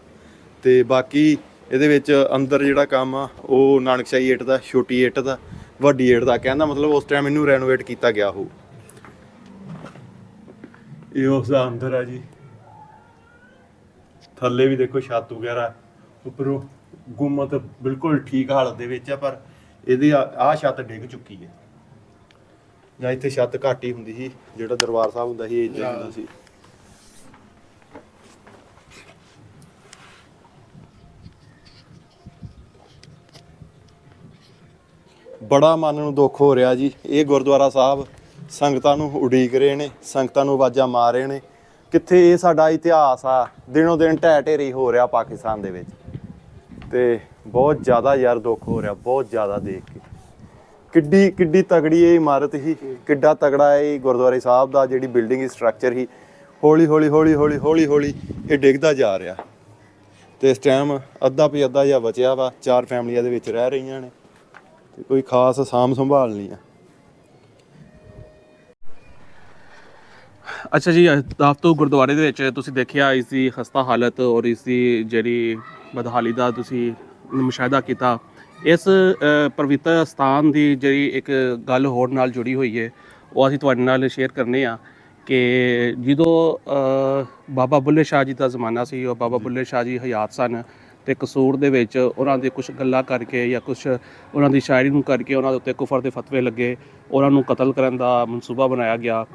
ਤੇ ਬਾਕੀ ਇਹਦੇ ਵਿੱਚ ਅੰਦਰ ਜਿਹੜਾ ਕੰਮ ਆ, ਉਹ ਨਾਨਕਸ਼ਾਹੀ ਇੱਟ ਦਾ, ਛੋਟੀ ਇੱਟ ਦਾ। ਵੱਡੀ ਇੱਟ ਦਾ ਕਹਿੰਦਾ ਮਤਲਬ ਉਸ ਟਾਈਮ ਇਹਨੂੰ ਰੈਨੋਵੇਟ ਕੀਤਾ ਗਿਆ ਹੋ ਇਹ ਉਸ ਦਾ ਅੰਦਰ ਆ ਜੀ। ਥੱਲੇ ਵੀ ਦੇਖੋ ਛੱਤ ਵਗੈਰਾ। ਉੱਪਰੋਂ ਗੁੰਮਤ ਬਿਲਕੁਲ ਠੀਕ ਹਾਲਤ ਦੇ ਵਿੱਚ ਆ ਪਰ ਇਹਦੀ ਆਹ ਛੱਤ ਡਿੱਗ ਚੁੱਕੀ ਹੈ। ਜਾਂ ਇੱਥੇ ਛੱਤ ਘੱਟ ਹੀ ਹੁੰਦੀ ਸੀ, ਜਿਹੜਾ ਦਰਬਾਰ ਸਾਹਿਬ ਹੁੰਦਾ ਸੀ, ਇਹ ਇੱਦਾਂ ਹੁੰਦਾ ਸੀ। ਬੜਾ ਮਨ ਨੂੰ ਦੁੱਖ ਹੋ ਰਿਹਾ ਜੀ। ਇਹ ਗੁਰਦੁਆਰਾ ਸਾਹਿਬ ਸੰਗਤਾਂ ਨੂੰ ਉਡੀਕ ਰਹੇ ਨੇ, ਸੰਗਤਾਂ ਨੂੰ ਆਵਾਜ਼ਾਂ ਮਾਰ ਰਹੇ ਨੇ। ਕਿੱਥੇ ਇਹ ਸਾਡਾ ਇਤਿਹਾਸ ਆ, ਦਿਨੋਂ ਦਿਨ ਢਹਿ ਢੇਰੀ ਹੋ ਰਿਹਾ ਪਾਕਿਸਤਾਨ ਦੇ ਵਿੱਚ। ਤੇ ਬਹੁਤ ਜ਼ਿਆਦਾ ਯਾਰ ਦੁੱਖ ਹੋ ਰਿਹਾ, ਬਹੁਤ ਜ਼ਿਆਦਾ ਦੇਖ ਕੇ। ਕਿੱਡੀ ਕਿੱਡੀ ਤਗੜੀ ਇਹ ਇਮਾਰਤ ਸੀ, ਕਿੱਡਾ ਤਗੜਾ ਇਹ ਗੁਰਦੁਆਰੇ ਸਾਹਿਬ ਦਾ, ਜਿਹੜੀ ਬਿਲਡਿੰਗ ਸਟਰਕਚਰ ਸੀ। ਹੌਲੀ ਹੌਲੀ ਹੌਲੀ ਹੌਲੀ ਹੌਲੀ ਹੌਲੀ ਇਹ ਡਿੱਗਦਾ ਜਾ ਰਿਹਾ। ਤੇ ਇਸ ਟਾਈਮ ਅੱਧਾ ਵੀ ਅੱਧਾ ਜਿਹਾ ਬਚਿਆ ਵਾ, ਚਾਰ ਫੈਮਲੀਆਂ ਦੇ ਵਿੱਚ ਰਹਿ ਰਹੀਆਂ ਨੇ। ਤੇ ਕੋਈ ਖਾਸ ਸਾਂਭ ਸੰਭਾਲ ਨਹੀਂ ਆ। ਅੱਛਾ ਜੀ ਦਾਫਤੂ ਗੁਰਦੁਆਰੇ ਦੇ ਵਿੱਚ ਤੁਸੀਂ ਦੇਖਿਆ ਇਸ ਦੀ ਖਸਤਾ ਹਾਲਤ ਔਰ ਇਸ ਦੀ ਜਿਹੜੀ ਬਦਹਾਲੀ ਦਾ ਤੁਸੀਂ ਮੁਸ਼ਾਹਿਦਾ ਕੀਤਾ। ਇਸ ਪਵਿੱਤਰ ਸਥਾਨ ਦੀ ਜਿਹੜੀ ਇੱਕ ਗੱਲ ਹੋਰ ਨਾਲ ਜੁੜੀ ਹੋਈ ਹੈ ਉਹ ਅਸੀਂ ਤੁਹਾਡੇ ਨਾਲ ਸ਼ੇਅਰ ਕਰਨੇ ਆ ਕਿ ਜਦੋਂ ਬਾਬਾ ਬੁੱਲੇ ਸ਼ਾਹ ਜੀ ਦਾ ਜ਼ਮਾਨਾ ਸੀ ਉਹ ਬਾਬਾ ਬੁੱਲੇ ਸ਼ਾਹ ਜੀ ਹਯਾਤ ਸਨ ਤੇ ਕਸੂਰ ਦੇ ਵਿੱਚ ਉਹਨਾਂ ਦੇ ਕੁਝ ਗੱਲਾਂ ਕਰਕੇ ਜਾਂ ਕੁਝ ਉਹਨਾਂ ਦੀ ਸ਼ਾਇਰੀ ਨੂੰ ਕਰਕੇ ਉਹਨਾਂ ਦੇ ਉੱਤੇ ਕੁਫਰ ਦੇ ਫਤਵੇ ਲੱਗੇ ਉਹਨਾਂ ਨੂੰ ਕਤਲ ਕਰਨ ਦਾ ਮਨਸੂਬਾ ਬਣਾਇਆ ਗਿਆ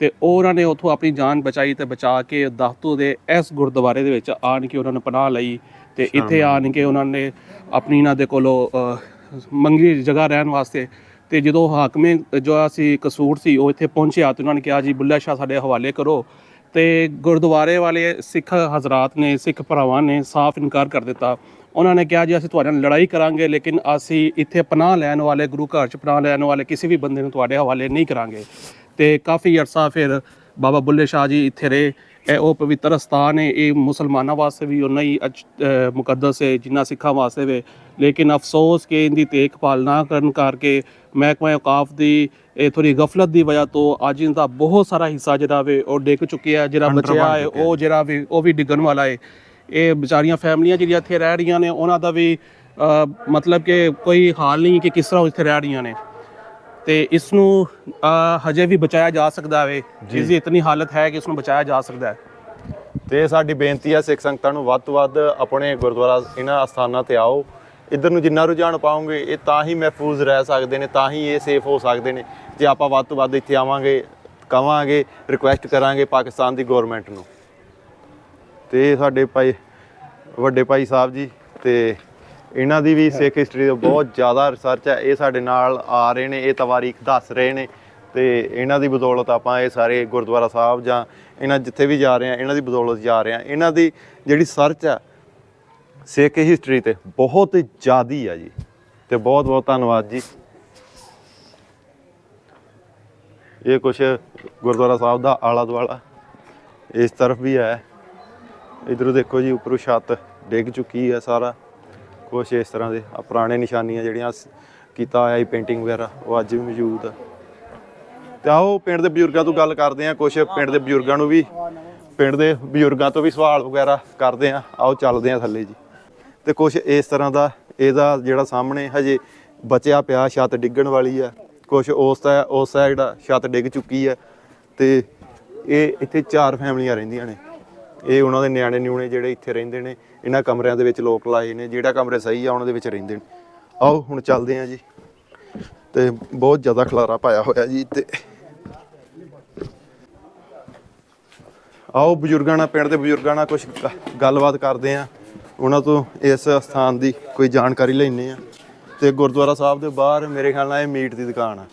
ਤੇ ਉਹ ਉਹਨਾਂ ਨੇ ਉੱਥੋਂ ਆਪਣੀ ਜਾਨ ਬਚਾਈ ਤੇ ਬਚਾ ਕੇ ਦਾਹਤੂ ਦੇ ਇਸ ਗੁਰਦੁਆਰੇ ਦੇ ਵਿੱਚ ਆਣ ਕੇ ਉਹਨਾਂ ਨੇ ਪਨਾਹ ਲਈ ਤੇ ਇੱਥੇ ਆਣ ਕੇ ਉਹਨਾਂ ਨੇ ਆਪਣੀ ਇਹਨਾਂ ਦੇ ਕੋਲੋਂ ਮੰਗੀ ਜਗ੍ਹਾ ਰਹਿਣ ਵਾਸਤੇ ਤੇ ਜਦੋਂ ਹਾਕਮੇ ਜੋ ਅਸੀਂ ਕਸੂਰ ਸੀ ਉਹ ਇੱਥੇ ਪਹੁੰਚਿਆ ਤੇ ਉਹਨਾਂ ਨੇ ਕਿਹਾ ਜੀ ਬੁੱਲਾ ਸ਼ਾਹ ਸਾਡੇ ਹਵਾਲੇ ਕਰੋ ਤੇ ਗੁਰਦੁਆਰੇ ਵਾਲੇ ਸਿੱਖ ਹਜ਼ਰਤ ਨੇ, ਸਿੱਖ ਭਰਾਵਾਂ ਨੇ ਸਾਫ਼ ਇਨਕਾਰ ਕਰ ਦਿੱਤਾ। ਉਹਨਾਂ ਨੇ ਕਿਹਾ, ਜੀ, ਅਸੀਂ ਤੁਹਾਡੇ ਨਾਲ ਲੜਾਈ ਕਰਾਂਗੇ, ਲੇਕਿਨ ਅਸੀਂ ਇੱਥੇ ਪਨਾਹ ਲੈਣ ਵਾਲੇ, ਗੁਰੂ ਘਰ ਚ ਪਨਾਹ ਲੈਣ ਵਾਲੇ ਕਿਸੇ ਵੀ ਬੰਦੇ ਨੂੰ ਤੁਹਾਡੇ ਹਵਾਲੇ ਨਹੀਂ ਕਰਾਂਗੇ। ਤੇ ਕਾਫੀ ਅਰਸਾ ਫਿਰ ਬਾਬਾ ਬੁੱਲੇ ਸ਼ਾਹ ਜੀ ਇੱਥੇ ਰਹੇ। ਇਹ ਉਹ ਪਵਿੱਤਰ ਸਥਾਨ ਹੈ, ਇਹ ਮੁਸਲਮਾਨਾਂ ਵਾਸਤੇ ਵੀ ਉਹਨਾਂ ਹੀ ਅਚ- ਮੁਕੱਦਸ ਹੈ, ਜਿੰਨਾ ਸਿੱਖਾਂ ਵਾਸਤੇ ਵੀ। ਲੇਕਿਨ ਅਫਸੋਸ ਕਿ ਇਹਦੀ ਦੇਖਭਾਲ ਨਾ ਕਰਨ ਕਰਕੇ ਮਹਿਕਮਾ ਔਕਾਫ ਦੀ ਇਹ ਥੋੜੀ ਗਫਲਤ ਦੀ ਵਜ੍ਹਾ ਤੋਂ ਅੱਜ ਇਹਦਾ ਬਹੁਤ ਸਾਰਾ ਹਿੱਸਾ ਜਿਹੜਾ ਵੇ ਉਹ ਡਿੱਗ ਚੁੱਕਿਆ ਜਿਹੜਾ ਬਚਿਆ ਹੈ। ਉਹ ਜਿਹੜਾ ਵੀ ਉਹ ਵੀ ਡਿੱਗਣ ਵਾਲਾ ਹੈ। ਇਹ ਵਿਚਾਰੀਆਂ ਫੈਮਲੀਆਂ ਜਿਹੜੀਆਂ ਇੱਥੇ ਰਹਿ ਰਹੀਆਂ ਨੇ ਉਹਨਾਂ ਦਾ ਵੀ ਮਤਲਬ ਕਿ ਕੋਈ ਹਾਲ ਨਹੀਂ ਕਿ ਕਿਸ ਤਰ੍ਹਾਂ ਇੱਥੇ ਰਹਿ ਰਹੀਆਂ ਨੇ। ਤੇ ਇਸ ਨੂੰ ਹਜੇ ਵੀ ਬਚਾਇਆ ਜਾ ਸਕਦਾ ਵੇ। ਇਸ ਦੀ ਇਤਨੀ ਹਾਲਤ ਹੈ ਕਿ ਇਸ ਨੂੰ ਬਚਾਇਆ ਜਾ ਸਕਦਾ ਹੈ। ਤੇ ਸਾਡੀ ਬੇਨਤੀ ਆ ਸਿੱਖ ਸੰਗਤਾਂ ਨੂੰ ਵੱਧ ਤੋਂ ਵੱਧ ਆਪਣੇ ਗੁਰਦੁਆਰਾ ਇਹਨਾਂ ਅਸਥਾਨਾਂ ਤੇ ਆਓ। ਇੱਧਰ ਨੂੰ ਜਿੰਨਾ ਰੁਝਾਨ ਪਾਉਂਗੇ ਇਹ ਤਾਂ ਹੀ ਮਹਿਫੂਜ਼ ਰਹਿ ਸਕਦੇ ਨੇ, ਤਾਂ ਹੀ ਇਹ ਸੇਫ ਹੋ ਸਕਦੇ ਨੇ। ਜੇ ਆਪਾਂ ਵੱਧ ਤੋਂ ਵੱਧ ਇੱਥੇ ਆਵਾਂਗੇ, ਕਵਾਂਗੇ ਰਿਕੁਐਸਟ ਕਰਾਂਗੇ ਪਾਕਿਸਤਾਨ ਦੀ ਗਵਰਨਮੈਂਟ ਨੂੰ। ਤੇ ਸਾਡੇ ਭਾਈ, ਵੱਡੇ ਭਾਈ ਸਾਹਿਬ ਜੀ, ਤੇ ਇਹਨਾਂ ਦੀ ਵੀ ਸਿੱਖ ਹਿਸਟਰੀ ਦਾ ਬਹੁਤ ਜ਼ਿਆਦਾ ਰਿਸਰਚ ਹੈ। ਇਹ ਸਾਡੇ ਨਾਲ ਆ ਰਹੇ ਨੇ, ਇਹ ਤਵਾਰੀਖ ਦੱਸ ਰਹੇ ਨੇ। ਤੇ ਇਹਨਾਂ ਦੀ ਬਦੌਲਤ ਆਪਾਂ ਇਹ ਸਾਰੇ ਗੁਰਦੁਆਰਾ ਸਾਹਿਬ ਜਾਂ ਇਹਨਾਂ ਜਿੱਥੇ ਵੀ ਜਾ ਰਹੇ ਆ ਇਹਨਾਂ ਦੀ ਬਦੌਲਤ ਜਾ ਰਹੇ ਆ ਇਹਨਾਂ ਦੀ ਜਿਹੜੀ ਸਰਚ ਆ ਸਿੱਖ ਹਿਸਟਰੀ ਤੇ ਬਹੁਤ ਜ਼ਿਆਦੀ ਆ ਜੀ। ਤੇ ਬਹੁਤ ਬਹੁਤ ਧੰਨਵਾਦ ਜੀ। ਇਹ ਕੁਛ ਗੁਰਦੁਆਰਾ ਸਾਹਿਬ ਦਾ ਆਲਾ ਦੁਆਲਾ ਇਸ ਤਰਫ ਵੀ ਹੈ। ਇਧਰੋਂ ਦੇਖੋ ਜੀ, ਉੱਪਰੋਂ ਛੱਤ ਡਿੱਗ ਚੁੱਕੀ ਹੈ ਸਾਰਾ। ਕੁਛ ਇਸ ਤਰ੍ਹਾਂ ਦੇ ਆ, ਪੁਰਾਣੇ ਨਿਸ਼ਾਨੀਆਂ ਜਿਹੜੀਆਂ ਕੀਤਾ ਹੋਇਆ ਸੀ ਪੇਂਟਿੰਗ ਵਗੈਰਾ, ਉਹ ਅੱਜ ਵੀ ਮੌਜੂਦ ਆ। ਤੇ ਆਓ, ਪਿੰਡ ਦੇ ਬਜ਼ੁਰਗਾਂ ਤੋਂ ਗੱਲ ਕਰਦੇ ਆ ਕੁਛ ਪਿੰਡ ਦੇ ਬਜ਼ੁਰਗਾਂ ਨੂੰ ਵੀ, ਪਿੰਡ ਦੇ ਬਜ਼ੁਰਗਾਂ ਤੋਂ ਵੀ ਸਵਾਲ ਵਗੈਰਾ ਕਰਦੇ ਆ ਆਓ, ਚੱਲਦੇ ਆ ਥੱਲੇ ਜੀ। ਤੇ ਕੁਛ ਇਸ ਤਰ੍ਹਾਂ ਦਾ ਇਹਦਾ ਜਿਹੜਾ ਸਾਹਮਣੇ ਹਜੇ ਬਚਿਆ ਪਿਆ ਛੱਤ ਡਿੱਗਣ ਵਾਲੀ ਆ। ਕੁਛ ਉਸ ਦਾ ਉਸ ਸਾਈਡ ਛੱਤ ਡਿੱਗ ਚੁੱਕੀ ਆ ਤੇ ਇਹ ਇੱਥੇ ਚਾਰ ਫੈਮਲੀਆਂ ਰਹਿੰਦੀਆਂ ਨੇ। ਇਹ ਉਹਨਾਂ ਦੇ ਨਿਆਣੇ ਨਿਉਣੇ ਜਿਹੜੇ ਇੱਥੇ ਰਹਿੰਦੇ ਨੇ, ਇਹਨਾਂ ਕਮਰਿਆਂ ਦੇ ਵਿੱਚ ਲੋਕ ਲਾਏ ਨੇ, ਜਿਹੜਾ ਕਮਰੇ ਸਹੀ ਆ ਉਹਨਾਂ ਦੇ ਵਿੱਚ ਰਹਿੰਦੇ ਨੇ। ਆਓ, ਹੁਣ ਚੱਲਦੇ ਆ ਜੀ। ਤੇ ਬਹੁਤ ਜ਼ਿਆਦਾ ਖਲਾਰਾ ਪਾਇਆ ਹੋਇਆ ਜੀ ਤੇ ਆਓ, ਬਜ਼ੁਰਗਾਂ ਨਾਲ, ਪਿੰਡ ਦੇ ਬਜ਼ੁਰਗਾਂ ਨਾਲ ਕੁਝ ਗੱਲਬਾਤ ਕਰਦੇ ਆ ਉਹਨਾਂ ਤੋਂ ਇਸ ਸਥਾਨ ਦੀ ਕੋਈ ਜਾਣਕਾਰੀ ਲੈਣੇ ਆ ਤੇ ਗੁਰਦੁਆਰਾ ਸਾਹਿਬ ਦੇ ਬਾਹਰ ਮੇਰੇ ਖਿਆਲ ਨਾਲ ਇਹ ਮੀਟ ਦੀ ਦੁਕਾਨ ਆ।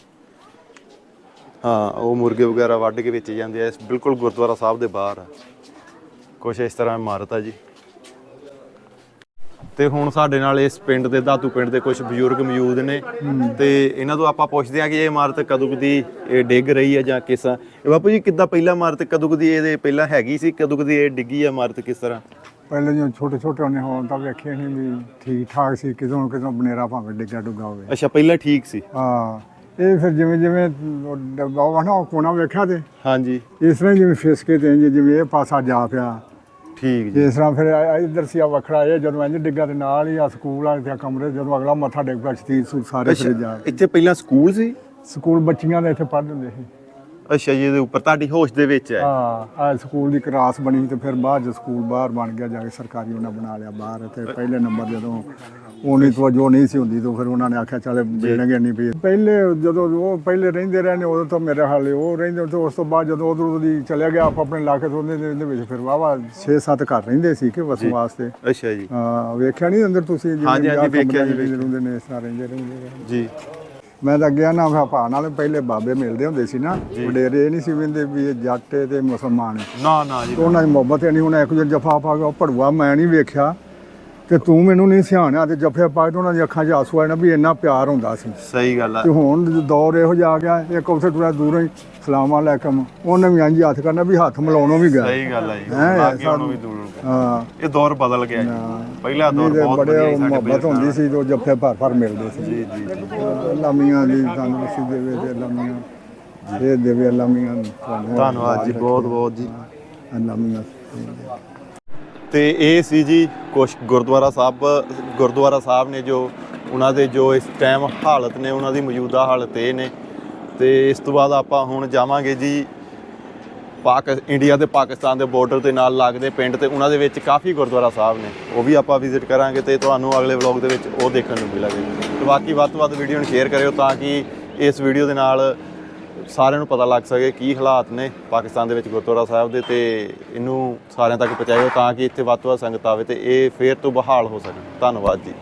ਹਾਂ, ਉਹ ਮੁਰਗੇ ਵਗੈਰਾ ਵੱਢ ਕੇ ਵੇਚੇ ਜਾਂਦੇ ਆ। ਇਸ ਬਿਲਕੁਲ ਗੁਰਦੁਆਰਾ ਸਾਹਿਬ ਦੇ ਬਾਹਰ ਆ। ਕੁਛ ਇਸ ਤਰ੍ਹਾਂ ਇਮਾਰਤ ਆ ਜੀ। ਤੇ ਹੁਣ ਸਾਡੇ ਨਾਲ ਇਸ ਪਿੰਡ ਦੇ, ਧਾਤੂ ਪਿੰਡ ਦੇ ਕੁਝ ਬਜ਼ੁਰਗ ਮੌਜੂਦ ਨੇ। ਤੇ ਇਹਨਾਂ ਤੋਂ ਆਪਾਂ ਪੁੱਛਦੇ ਆ ਕਿ ਇਹ ਇਮਾਰਤ ਕਦੋਂ ਦੀ, ਇਹ ਡਿੱਗ ਰਹੀ ਹੈ ਜਾਂ ਕਿਸ ਤਰ੍ਹਾਂ? ਇਹ ਬਾਪੂ ਜੀ, ਕਿੱਦਾਂ ਪਹਿਲਾਂ ਇਮਾਰਤ ਕਦੋਂ ਦੀ, ਇਹਦੇ ਪਹਿਲਾਂ ਹੈਗੀ ਸੀ? ਕਦੋਂ ਦੀ ਇਹ ਡਿੱਗੀ ਹੈ ਇਮਾਰਤ ਕਿਸ ਤਰ੍ਹਾਂ? ਪਹਿਲੇ ਜਦੋਂ ਛੋਟੇ ਛੋਟੇ ਹੁੰਦੇ ਹੋਣ ਤਾਂ ਵੇਖਿਆ ਨਹੀਂ ਵੀ ਠੀਕ ਠਾਕ ਸੀ ਕਿਦੋਂ ਕਿਦੋਂ ਬਨੇਰਾ ਭਾਵੇਂ ਡਿੱਗਾ ਡੁੱਗਾ ਹੋਵੇ। ਅੱਛਾ ਪਹਿਲਾਂ ਠੀਕ ਸੀ। ਹਾਂ ਇਹ ਫਿਰ ਜਿਵੇਂ ਜਿਵੇਂ ਉਹ ਡੱਬਾ ਵਾ ਨਾ ਉਹ ਕੋਨਾ ਵੇਖਿਆ ਤੇ? ਹਾਂਜੀ। ਇਸ ਤਰ੍ਹਾਂ ਹੀ ਜਿਵੇਂ ਫਿਸਕੇ ਤੇ ਇੰਝ ਜਿਵੇਂ ਇਹ ਪਾਸਾ ਜਾ ਪਿਆ। ਠੀਕ ਜੀ। ਇਸ ਤਰ੍ਹਾਂ ਫਿਰ ਆ- ਆ ਇੱਧਰ ਸੀ ਆ ਵੱਖਰਾ ਇਹ ਜਦੋਂ ਇੰਝ ਡਿੱਗਾ ਤੇ ਨਾਲ ਹੀ ਆ ਸਕੂਲ ਵਾਲੇ ਤੇ ਕਮਰੇ ਜਦੋਂ ਅਗਲਾ ਮੱਥਾ ਡਿੱਗ ਪਿਆ ਸਤੀਰ ਸੂਰ ਸਾਰੇ ਫਿਰ ਜਾ। ਇੱਥੇ ਪਹਿਲਾਂ ਸਕੂਲ ਸੀ? ਸਕੂਲ ਬੱਚੀਆਂ ਦੇ ਇੱਥੇ ਪੜ੍ਹਦੇ ਹੁੰਦੇ ਸੀ। ਅੱਛਾ ਜੀ ਇਹਦੇ ਉੱਪਰ ਤੁਹਾਡੀ ਹੋਸ਼ ਦੇ ਵਿੱਚ ਹੈ। ਹਾਂ ਆ ਸਕੂਲ ਦੀ ਕਲਾਸ ਬਣੀ ਤੇ ਫਿਰ ਬਾਅਦ ਚ ਸਕੂਲ ਬਾਹਰ ਬਣ ਗਿਆ ਜਾ ਕੇ ਸਰਕਾਰੀ ਉਹਨਾਂ ਬਣਾ ਲਿਆ ਬਾਹਰ ਤੇ ਪਹਿਲੇ ਨੰਬਰ ਜਦੋਂ ਉਹਨੀ ਤੋਂ ਜੋ ਨਹੀਂ ਸੀ ਹੁੰਦੀ ਤਾਂ ਫਿਰ ਉਹਨਾਂ ਨੇ ਆਖਿਆ ਚੱਲ ਦੇਣਗੇ ਨਹੀਂ ਵੀ। ਪਹਿਲੇ ਜਦੋਂ ਉਹ ਪਹਿਲੇ ਰਹਿੰਦੇ ਰਹੇ ਨੇ ਉਦੋਂ ਤਾਂ ਮੇਰੇ ਹਾਲੇ ਉਹ ਰਹਿੰਦੇ ਤੇ ਉਸ ਤੋਂ ਬਾਅਦ ਜਦੋਂ ਉਧਰ ਦੀ ਚਲਿਆ ਗਿਆ ਆਪ ਆਪਣੇ ਇਲਾਕੇ ਤੋਂ ਉਹਦੇ ਦੇ ਵਿੱਚ ਫਿਰ ਵਾਵਾ 6-7 ਘਰ ਰਹਿੰਦੇ ਸੀ ਕਿ ਵਸਣ ਵਾਸਤੇ ਅੱਛਾ ਜੀ। ਹਾਂ ਵੇਖਿਆ ਨਹੀਂ ਅੰਦਰ ਤੁਸੀਂ ਜਿਵੇਂ ਹਾਂਜੀ, ਹਾਂਜੀ, ਵੇਖਿਆ ਜੀ, ਰਹਿੰਦੇ ਨੇ ਇਸ ਤਰ੍ਹਾਂ ਰਹਿੰਦੇ ਰਹਿੰਦੇ। ਜੀ। ਮੈਂ ਤਾਂ ਗਿਆ ਨਾ ਭਾ ਨਾਲ ਪਹਿਲੇ ਬਾਬੇ ਮਿਲਦੇ ਹੁੰਦੇ ਸੀ ਨਾ ਵਡੇਰੇ ਇਹ ਨਹੀਂ ਸੀ ਵਿੰਦੇ ਵੀ ਇਹ ਜੱਟ ਤੇ ਮੁਸਲਮਾਨ। ਨਾ ਨਾ ਜੀ ਉਹਨਾਂ ਦੀ ਮੁਹੱਬਤ ਨਹੀਂ ਹੁਣ ਇੱਕ ਦੂਜੇ ਜਫਾ ਪਾ ਕੇ ਉਹ ਭੜੂਆ ਮੈਂ ਨਹੀਂ ਵੇਖਿਆ। ਤੇ ਤੂੰ ਮੈਨੂੰ ਨਹੀਂ ਸਿਆਣਿਆ ਤੇ ਜਫੇ ਪਾ ਕੇ ਉਹਨਾਂ ਦੀ ਅੱਖਾਂ 'ਚ ਆਂਸੂ ਆਏ ਨਾ ਵੀ ਇੰਨਾ ਪਿਆਰ ਹੁੰਦਾ ਸੀ। ਸਹੀ ਗੱਲ ਆ। ਤੇ ਹੁਣ ਦੌਰ ਇਹੋ ਜਿਹਾ ਆ ਗਿਆ ਇੱਕ ਉਸੇ ਟੁਰਾ ਦੂਰੋਂ ਹੀ ਸਲਾਮ ਅਲੈਕਮ ਉਹਨੇ ਵੀ ਇੰਝ ਹੱਥ ਕਰਨਾ ਵੀ ਹੱਥ ਮਿਲਾਉਣੋਂ ਵੀ ਗਿਆ। ਸਹੀ ਗੱਲ ਆ ਜੀ ਸਾਨੂੰ- ਉਹਨੂੰ ਵੀ ਦੂਰ ਹਾਂ ਇਹ ਦੌਰ ਬਦਲ ਗਿਆ ਜੀ। ਪਹਿਲਾ ਦੌਰ ਬਹੁਤ ਬੜੇ ਵਧੀਆ ਸੀ ਸਾਡੇ ਮੁਹੱਬਤ ਹੁੰਦੀ ਸੀ ਜੋ ਜਫੇ ਭਰ ਭਰ ਮਿਲਦੇ ਸੀ। ਜੀ ਜੀ ਲਾਮੀਆਂ ਦੀ ਤੰਦਰੁਸਤੀ ਦੇਵੇ ਤੇ ਲਾਮੀਆਂ। ਇਹ ਦੇਵੇ ਲਾਮੀਆਂ ਧੰਨਵਾਦ ਜੀ ਬਹੁਤ ਬਹੁਤ ਜੀ। ਲਾਮੀਆਂ। ਤੇ ਇਹ ਸੀ ਜੀ ਕੁਛ ਗੁਰਦੁਆਰਾ ਸਾਹਿਬ ਗੁਰਦੁਆਰਾ ਸਾਹਿਬ ਨੇ ਜੋ ਉਹਨਾਂ ਦੇ ਜੋ ਇਸ ਟਾਈਮ ਹਾਲਤ ਨੇ, ਉਹਨਾਂ ਦੀ ਮੌਜੂਦਾ ਹਾਲਤ ਇਹ ਨੇ। ਤੇ ਇਸ ਤੋਂ ਬਾਅਦ ਆਪਾਂ ਹੁਣ ਜਾਵਾਂਗੇ ਜੀ ਪਾਕ, ਇੰਡੀਆ ਤੇ ਪਾਕਿਸਤਾਨ ਦੇ ਬਾਰਡਰ ਦੇ ਨਾਲ ਲੱਗਦੇ ਪਿੰਡ ਤੇ ਉਹਨਾਂ ਦੇ ਵਿੱਚ ਕਾਫੀ ਗੁਰਦੁਆਰਾ ਸਾਹਿਬ ਨੇ। ਉਹ ਵੀ ਆਪਾਂ ਵਿਜ਼ਿਟ ਕਰਾਂਗੇ ਤੇ ਤੁਹਾਨੂੰ ਅਗਲੇ ਵਲੌਗ ਦੇ ਵਿੱਚ ਉਹ ਦੇਖਣ ਨੂੰ ਮਿਲੇਗਾ। ਤੇ ਬਾਕੀ ਵੱਧ ਤੋਂ ਵੱਧ ਵੀਡੀਓ ਨੂੰ ਸ਼ੇਅਰ ਕਰਿਓ ਤਾਂ ਕਿ ਇਸ ਵੀਡੀਓ ਦੇ ਨਾਲ ਸਾਰਿਆਂ ਨੂੰ ਪਤਾ ਲੱਗ ਸਕੇ ਕੀ ਹਾਲਾਤ ਨੇ ਪਾਕਿਸਤਾਨ ਦੇ ਵਿੱਚ ਗੁਰਦੁਆਰਾ ਸਾਹਿਬ ਦੇ ਤੇ ਇਹਨੂੰ ਸਾਰਿਆਂ ਤੱਕ ਪਹੁੰਚਾਇਓ ਤਾਂ ਕਿ ਇੱਥੇ ਵੱਧ ਤੋਂ ਵੱਧ ਸੰਗਤ ਆਵੇ ਤੇ ਇਹ ਫੇਰ ਤੋਂ ਬਹਾਲ ਹੋ ਸਕੇ। ਧੰਨਵਾਦ ਜੀ।